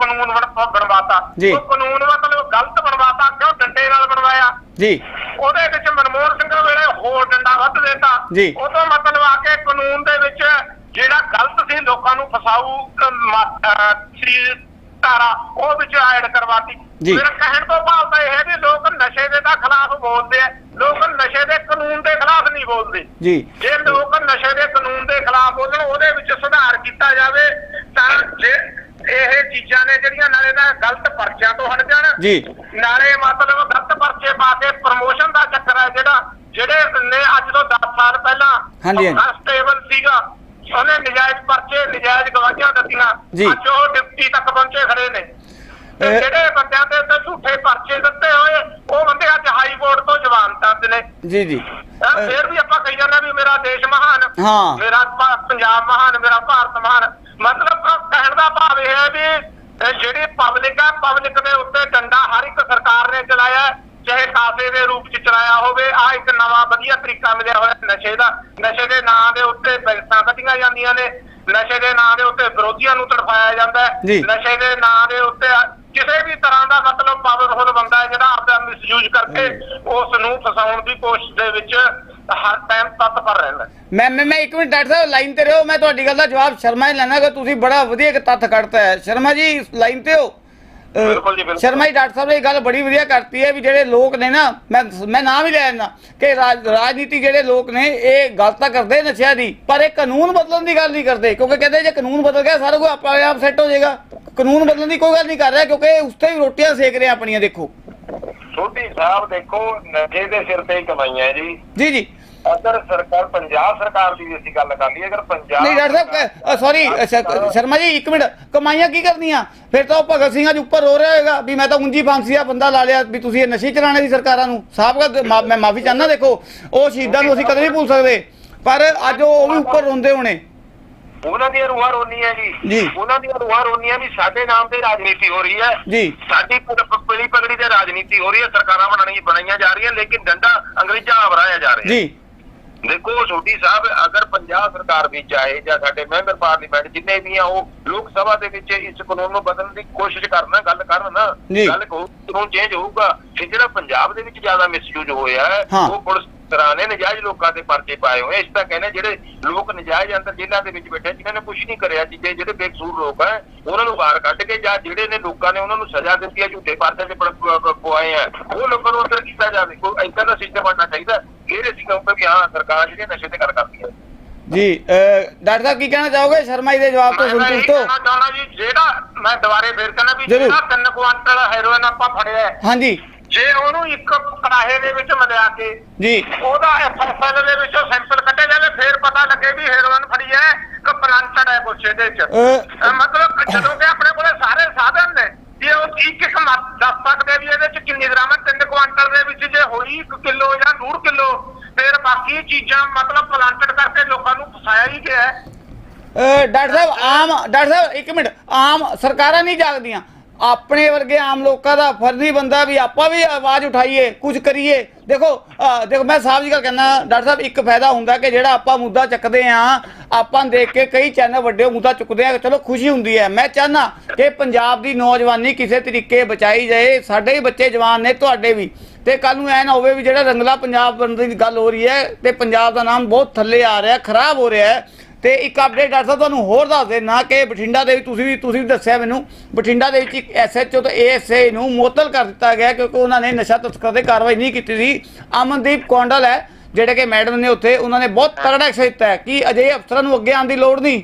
ਕਾਨੂੰਨ ਬਣ- ਬਣਵਾਤਾ। ਉਹ ਕਾਨੂੰਨ ਮਤਲਬ ਗਲਤ ਬਣਵਾਤਾ ਕਿਉਂ ਡੰਡੇ ਨਾਲ ਬਣਵਾਇਆ? ਜੀ। ਉਹਦੇ ਵਿੱਚ ਮਨਮੋਹਨ ਸਿੰਘ ਵੇਲੇ ਹੋਰ ਡੰਡਾ ਵੱਧ ਦੇਤਾ। ਉਹ ਤੋਂ ਮਤਲਬ ਆ ਕੇ ਕਾਨੂੰਨ ਦੇ ਵਿੱਚ ਜਿਹੜਾ ਗਲਤ ਸੀ ਲੋਕਾਂ ਨੂੰ ਅਹ, ਸੀ ਧਾਰਾ ਉਹ ਵਿੱਚ ਐਡ ਕਰਵਾਤੀ। ਮੇਰਾ ਕਹਿਣ ਤੋਂ ਭਾਵ ਤਾਂ ਇਹ ਹੈ ਵੀ ਲੋਕ ਨਸ਼ੇ ਦੇ ਤਾਂ ਖਿਲਾਫ ਬੋਲਦੇ ਆ। ਲੋਕ ਨਸ਼ੇ ਦੇ ਕਾਨੂੰਨ ਦੇ ਖਿਲਾਫ ਨਹੀਂ ਬੋਲਦੇ। ਜੀ। ਜੇ ਲੋਕ ਨਸ਼ੇ ਦੇ ਕਾਨੂੰਨ ਦੇ ਖਿਲਾਫ ਬੋਲਣ ਉਹਦੇ ਵਿੱਚ ਸੁਧਾਰ ਕੀਤਾ ਜਾਵੇ ਤਾਂ ਜੇ ਇਹ ਚੀਜ਼ਾਂ ਨੇ ਜਿਹੜੀਆਂ ਨਾਲੇ ਦਾ ਗਲਤ ਪਰਚਿਆਂ ਤੋਂ ਹਟ ਜਾਣ ਜੀ। ਨਾਲੇ ਮਤਲਬ ਗਲਤ ਪਰਚੇ ਪਾ ਕੇ ਪ੍ਰਮੋਸ਼ਨ ਦਾ ਚੱਕਰ ਹੈ ਜਿਹੜਾ ਜਿਹੜੇ ਨੇ ਅੱਜ ਤੋਂ 10 ਸਾਲ ਪਹਿਲਾਂ ਹਾਂਜੀ। ਕਨਸਟੇਬਲ ਸੀਗਾ ਉਹਨੇ ਨਜਾਇਜ਼ ਪਰਚੇ ਨਜਾਇਜ਼ ਗਵਾਹੀਆਂ ਦਿੱਤੀਆਂ। ਅੱਜ ਉਹ ਡਿਪਟੀ ਤੱਕ ਪਹੁੰਚੇ ਖੜੇ ਨੇ ਜਿਹੜੇ ਬੰਦਿਆਂ ਦੇ ਉੱਤੇ ਝੂਠੇ ਪਰਚੇ ਦਿੱਤੇ ਹੋਏ ਉਹ ਬੰਦੇ ਅੱਜ ਹਾਈ ਕੋਰਟ ਤੋਂ ਜ਼ਮਾਨਤਾਂ ਨੇ ਜੀ ਜੀ ਫਿਰ ਵੀ ਆਪਾਂ ਕਹੀ ਜਾਂਦੇ ਵੀ ਮੇਰਾ ਦੇਸ਼ ਮਹਾਨ ਹਾਂ। ਮੇਰਾ ਪੰਜਾਬ ਮਹਾਨ ਮੇਰਾ ਭਾਰਤ ਮਹਾਨ ਮਤਲਬ ਕਹਿਣ ਦਾ ਭਾਵ ਇਹ ਹੈ ਵੀ ਜਿਹੜੀ ਪਬਲਿਕ ਹੈ ਪਬਲਿਕ ਦੇ ਉੱਤੇ ਡੰਡਾ ਹਰ ਇੱਕ ਸਰਕਾਰ ਨੇ ਚਲਾਇਆ ਚਾਹੇ ਕਾਸੇ ਦੇ ਰੂਪ ਚ ਚਲਾਇਆ ਹੋਵੇ ਆ ਇੱਕ ਨਵਾਂ ਵਧੀਆ ਤਰੀਕਾ ਮਿਲਿਆ ਹੋਇਆ ਨਸ਼ੇ ਦਾ ਨਸ਼ੇ ਦੇ ਨਾਂ ਦੇ ਉੱਤੇ ਬੈਂਕਾਂ ਕੱਢੀਆਂ ਜਾਂਦੀਆਂ ਨੇ ਨਸ਼ੇ ਦੇ ਨਾਂ ਦੇ ਉੱਤੇ ਵਿਰੋਧੀਆਂ ਨੂੰ ਤੜਫਾਇਆ ਜਾਂਦਾ ਹੈ। ਨਸ਼ੇ ਦੇ ਨਾਂ ਦੇ ਉੱਤੇ ਕਿਸੇ ਵੀ ਤਰ੍ਹਾਂ ਦਾ ਮਤਲਬ ਪਾਵਰਫੁਲ ਬੰਦਾ ਹੈ ਜਿਹੜਾ ਆਪਦਾ ਮਿਸਯੂਜ਼ ਕਰਕੇ ਉਸ ਨੂੰ ਫਸਾਉਣ ਦੀ ਕੋਸ਼ਿਸ਼ ਦੇ ਵਿੱਚ ਹਰ ਟਾਈਮ ਤਤਪਰ ਰਹਿੰਦਾ। ਮੈਂ ਮੈਂ ਮੈਂ ਇੱਕ ਮਿੰਟ ਡਾਕਟਰ ਸਾਹਿਬ ਲਾਈਨ ਤੇ ਰਹੋ ਮੈਂ ਤੁਹਾਡੀ ਗੱਲ ਦਾ ਜਵਾਬ ਸ਼ਰਮਾ ਜੀ ਲੈਣਾ ਕਿ ਤੁਸੀਂ ਬੜਾ ਵਧੀਆ ਇੱਕ ਤੱਥ ਕੱਢਤਾ ਹੈ ਸ਼ਰਮਾ ਜੀ ਲਾਈਨ ਤੇ ਹੋ ਬਿਲਕੁਲ ਜੀ, ਬਿਲਕੁਲ। ਸ਼ਰਮਾ ਜੀ ਡਾਕਟਰ ਸਾਹਿਬ ਨੇ ਇਹ ਗੱਲ ਬੜੀ ਵਧੀਆ ਕਰਤੀ ਹੈ ਵੀ ਜਿਹੜੇ ਲੋਕ ਨੇ ਨਾ ਮੈਂ ਮੈਂ ਨਾਮ ਹੀ ਲੈ ਲੈਣਾ ਕਿ ਰਾਜ- ਰਾਜਨੀਤੀ ਜਿਹੜੇ ਲੋਕ ਨੇ ਇਹ ਗੱਲ ਤਾਂ ਕਰਦੇ ਨਸ਼ਿਆਂ ਦੀ ਪਰ ਇਹ ਕਾਨੂੰਨ ਬਦਲਣ ਦੀ ਗੱਲ ਨਹੀਂ ਕਰਦੇ ਕਿਉਂਕਿ ਕਹਿੰਦੇ ਜੇ ਕਾਨੂੰਨ ਬਦਲ ਗਿਆ ਸਾਰਾ ਕੁਝ ਆਪਣੇ ਆਪ ਸੈੱਟ ਹੋ ਜਾਏਗਾ ਕਾਨੂੰਨ ਬਦਲਣ ਦੀ ਕੋਈ ਗੱਲ ਨਹੀਂ ਕਰ ਰਿਹਾ ਕਿਉਂਕਿ ਉਸ ਤੇ ਵੀ ਰੋਟੀਆਂ ਸੇਕ ਰਹੇ ਆਪਣੀਆਂ ਦੇਖੋ ਸੋਢੀ ਸਾਹਿਬ ਦੇਖੋ ਨਸ਼ੇ ਦੇ ਸਿਰ ਤੇ ਹੀ ਕਮਾਈਆਂ ਜੀ। ਜੀ ਜੀ। ਅਗਰ ਸਰਕਾਰ ਪੰਜਾਬ ਸਰਕਾਰ ਦੀ ਅਸੀਂ ਗੱਲ ਕਰ ਲਈਏ ਅਗਰ ਪੰਜਾਬ ਨਹੀਂ ਡਾਕਟਰ ਸਾਹਿਬ ਸੌਰੀ ਸ਼ਰਮਾ ਜੀ ਇੱਕ ਮਿੰਟ। ਕਮਾਈਆਂ ਕੀ ਕਰਨੀਆਂ? ਫਿਰ ਤਾਂ ਉਹ ਭਗਤ ਸਿੰਘਾਂ ਦੇ ਉੱਪਰ ਹੋ ਰਿਹਾ ਹੋਏਗਾ ਵੀ ਮੈਂ ਤਾਂ ਉਂਜੀ ਫਾਂਸੀ ਦਾ ਬੰਦਾ ਲਾ ਲਿਆ ਵੀ ਤੁਸੀਂ ਇਹ ਨਸ਼ੇ ਚਲਾਣੇ ਦੀ ਸਰਕਾਰਾਂ ਨੂੰ। ਸਾਬਕਾ ਮਾ- ਮੈਂ ਮਾਫੀ ਚਾਹੁੰਦਾ ਦੇਖੋ ਉਹ ਸ਼ਹੀਦਾਂ ਨੂੰ ਅਸੀਂ ਕਦੇ ਨਹੀਂ ਭੁੱਲ ਸਕਦੇ। ਪਰ ਅੱਜ ਉਹ ਵੀ ਉੱਪਰ ਰੋਂਦੇ ਹੋਣੇ। ਉਹਨਾਂ ਦੀਆਂ ਰੂਹਾਂ ਰੋਣੀਆਂ ਜੀ। ਉਹਨਾਂ ਦੀਆਂ ਰੂਹਾਂ ਰੋਣੀਆਂ ਵੀ ਸਾਡੇ ਨਾਮ ਤੇ ਰਾਜਨੀਤੀ ਹੋ ਰਹੀ ਹੈ। ਜੀ। ਸਾਡੀ ਪਲੀ ਪਗੜੀ ਤੇ ਰਾਜਨੀਤੀ ਹੋ ਰਹੀ ਹੈ। ਸਰਕਾਰਾਂ ਬਣਾਣੀ ਬਣਾਈਆਂ ਜਾ ਰਹੀਆਂ ਲੇਕਿਨ ਡੰਡਾ ਅੰਗਰੇਜ਼ਾਂ ਨਾਲ ਵਰਾਇਆ ਜਾ ਰਿਹਾ। ਜੀ। ਦੇਖੋ ਛੋਟੀ ਸਾਹਿਬ ਅਗਰ ਪੰਜਾਬ ਸਰਕਾਰ ਵੀ ਚਾਹੇ ਜਾਂ ਸਾਡੇ ਮੈਂਬਰ ਪਾਰਲੀਮੈਂਟ ਜਿੰਨੇ ਵੀ ਆ ਉਹ ਲੋਕ ਸਭਾ ਦੇ ਵਿੱਚ ਇਸ ਕਾਨੂੰਨ ਨੂੰ ਬਦਲਣ ਦੀ ਕੋਸ਼ਿਸ਼ ਕਰਨ ਗੱਲ ਕਰਨ ਨਾ। ਗੱਲ ਕਹੋ ਕਾਨੂੰਨ ਚੇਂਜ ਹੋਊਗਾ। ਤੇ ਜਿਹੜਾ ਪੰਜਾਬ ਦੇ ਵਿੱਚ ਜ਼ਿਆਦਾ ਮਿਸਯੂਜ਼ ਹੋਇਆ। ਉਹ ਪੁਲਿਸ ਤਰ੍ਹਾਂ ਨੇ ਨਜਾਇਜ਼ ਲੋਕਾਂ ਦੇ ਪਰਚੇ ਪਾਏ ਹੋਏ ਇਸ ਤਾਂ ਕਹਿੰਦੇ ਜਿਹੜੇ ਲੋਕ ਨਜਾਇਜ਼ ਅੰਦਰ ਜੇਲ੍ਹਾਂ ਦੇ ਵਿੱਚ ਬੈਠੇ ਜਿਨ੍ਹਾਂ ਨੇ ਕੁਝ ਨਹੀਂ ਕਰਿਆ ਜੀ ਜਿਹੜੇ ਬੇਕਸੂਰ ਲੋਕ ਹੈ ਉਹਨਾਂ ਨੂੰ ਬਾਹਰ ਕੱਢ ਕੇ ਜਾਂ ਜਿਹੜੇ ਨੇ ਲੋਕਾਂ ਨੇ ਉਹਨਾਂ ਨੂੰ ਸਜ਼ਾ ਦਿੱਤੀ ਹੈ ਝੂਠੇ ਪਰਚੇ ਤੇ ਪਵਾਏ ਆ ਉਹ ਲੋਕਾਂ ਨੂੰ ਅੰਦਰ ਕੀਤਾ ਜਾਵੇ। ਕੋਈ ਏਦਾਂ ਦਾ ਸਿਸਟਮ ਬਣਨਾ ਚਾਹੀਦਾ ਫਿਰ ਅਸੀਂ ਕਹੂੰਗੇ ਕਿ ਹਾਂ ਸਰਕਾਰ ਜਿਹੜੀ ਨਸ਼ੇ ਤੇ ਗੱਲ ਕਰਦੀ ਹੈ ਜੀ ਡਾਕਟਰ ਸਾਹਿਬ ਕੀ ਕਹਿਣਾ ਚਾਹੋਗੇ? ਸ਼ਰਮਾ ਜੀ ਦੇ ਜਵਾਬ ਤੋਂ ਮੈਂ ਮੈਂ ਸੰਤੁਸ਼ਟ ਹੋ। ਕਹਿਣਾ ਚਾਹੁੰਦਾ ਜੀ ਜਿਹੜਾ ਮੈਂ ਦੁਬਾਰੇ ਫੇਰ ਕਹਿੰਦਾ ਵੀ। ਜਿਹੜਾ 3 ਕੁਆਂਟਲ ਹੈਰੋਇਨ ਆਪਾਂ ਫੜਿਆ ਹਾਂਜੀ। ਜੇ ਉਹਨੂੰ ਇੱਕ ਕੜਾਹੇ ਦੇ ਵਿੱਚ ਮਿਲਾ ਕੇ ਜੀ। ਉਹਦਾ ਐਫਐਸਐਲ ਦੇ ਵਿੱਚੋਂ ਸੈਂਪਲ ਕੱਢਿਆ ਜਾਵੇ ਫੇਰ ਪਤਾ ਲੱਗੇ ਵੀ ਹੈਰੋਇਨ ਫੜੀ ਹੈ ਕਿ ਪਲਾਂਟਡ ਹੈ ਕੁਛ ਇਹਦੇ ਚ। ਅਹ, ਅਹ ਮਤਲਬ ਜਦੋਂ ਕਿ ਆਪਣੇ ਕੋਲੇ ਸਾਰੇ ਸਾਧਨ ਨੇ ਜੇ ਉਹ ਇੱਕ ਇੱਕ ਦੱਸ ਸਕਦੇ ਵੀ ਇਹਦੇ ਚ ਕਿੰਨੀ ਗ੍ਰਾਮ ਹੈ 3 ਕੁਆਂਟਲ ਦੇ ਵਿੱਚ ਜੇ ਹੋਈ 1 ਕਿਲੋ ਜਾਂ 2 ਕਿਲੋ ਫਿਰ ਬਾਕੀ ਚੀਜ਼ਾਂ ਮਤਲਬ ਪਲਾਂਟਡ ਕਰਕੇ ਲੋਕਾਂ ਨੂੰ ਫਸਾਇਆ ਹੀ ਗਿਆ ਹੈ। ਡਾਕਟਰ ਸਾਹਿਬ ਆਮ ਡਾਕਟਰ ਸਾਹਿਬ ਇੱਕ ਮਿੰਟ ਆਮ ਸਰਕਾਰਾਂ ਨਹੀਂ ਜਾਗਦੀਆਂ। ਆਪਣੇ ਵਰਗੇ ਆਮ ਲੋਕਾਂ ਦਾ ਫਰਜ਼ੀ ਬੰਦਾ ਵੀ ਆਪਾਂ ਵੀ ਆਵਾਜ਼ ਉਠਾਈਏ, ਕੁਝ ਕਰੀਏ। ਦੇਖੋ ਦੇਖੋ, ਮੈਂ ਸਾਹਿਬ ਜੀ ਗੱਲ ਕਹਿੰਦਾ, ਡਾਕਟਰ ਸਾਹਿਬ, ਇੱਕ ਫਾਇਦਾ ਹੁੰਦਾ ਕਿ ਜਿਹੜਾ ਆਪਾਂ ਮੁੱਦਾ ਚੱਕਦੇ ਆ, ਆਪਾਂ ਦੇਖ ਕੇ ਕਈ ਚੈਨਲ ਵੱਡੇ ਮੁੱਦਾ ਚੁੱਕਦੇ ਆ, ਚਲੋ ਖੁਸ਼ੀ ਹੁੰਦੀ ਹੈ। ਮੈਂ ਚਾਹਨਾ ਕਿ ਪੰਜਾਬ ਦੀ ਨੌਜਵਾਨੀ ਕਿਸੇ ਤਰੀਕੇ ਬਚਾਈ ਜਾਏ, ਸਾਡੇ ਹੀ ਬੱਚੇ ਜਵਾਨ ਨੇ, ਤੁਹਾਡੇ ਵੀ। ਤੇ ਕੱਲ ਨੂੰ ਐ ਨਾ ਹੋਵੇ ਵੀ ਜਿਹੜਾ ਰੰਗਲਾ ਪੰਜਾਬ ਬਣਨ ਦੀ ਗੱਲ ਹੋ ਰਹੀ ਹੈ, ਤੇ ਪੰਜਾਬ ਦਾ ਨਾਮ ਬਹੁਤ ਥੱਲੇ ਆ ਰਿਹਾ, ਖਰਾਬ ਹੋ ਰਿਹਾ ਹੈ। ਤੇ ਇੱਕ ਅਪਡੇਟ ਡਾਕਟਰ ਸਾਹਿਬ ਤੁਹਾਨੂੰ ਹੋਰ ਦੱਸ ਦੇਣਾ ਕਿ ਬਠਿੰਡਾ ਦੇ ਵਿੱਚ ਤੁਸੀਂ ਵੀ ਤੁਸੀਂ ਵੀ ਦੱਸਿਆ ਮੈਨੂੰ ਬਠਿੰਡਾ ਦੇ ਵਿੱਚ ਇੱਕ ਐਸਐਚਓ ਤੇ ਏਐਸਏ ਨੂੰ ਮੁਅੱਤਲ ਕਰ ਦਿੱਤਾ ਗਿਆ ਕਿਉਂਕਿ ਉਹਨਾਂ ਨੇ ਨਸ਼ਾ ਤਸਕਰ ਤੇ ਕਾਰਵਾਈ ਨਹੀਂ ਕੀਤੀ ਸੀ। ਅਮਨਦੀਪ ਕੌਂਡਲ ਹੈ ਜਿਹੜੇ ਕਿ ਮੈਡਮ ਨੇ ਉੱਥੇ ਉਹਨਾਂ ਨੇ ਬਹੁਤ ਤਗੜਾ ਐਕਸ਼ਨ ਦਿੱਤਾ ਹੈ। ਕਿ ਅਜੇ ਅਫਸਰਾਂ ਨੂੰ ਅੱਗੇ ਆਉਣ ਦੀ ਲੋੜ ਨਹੀਂ?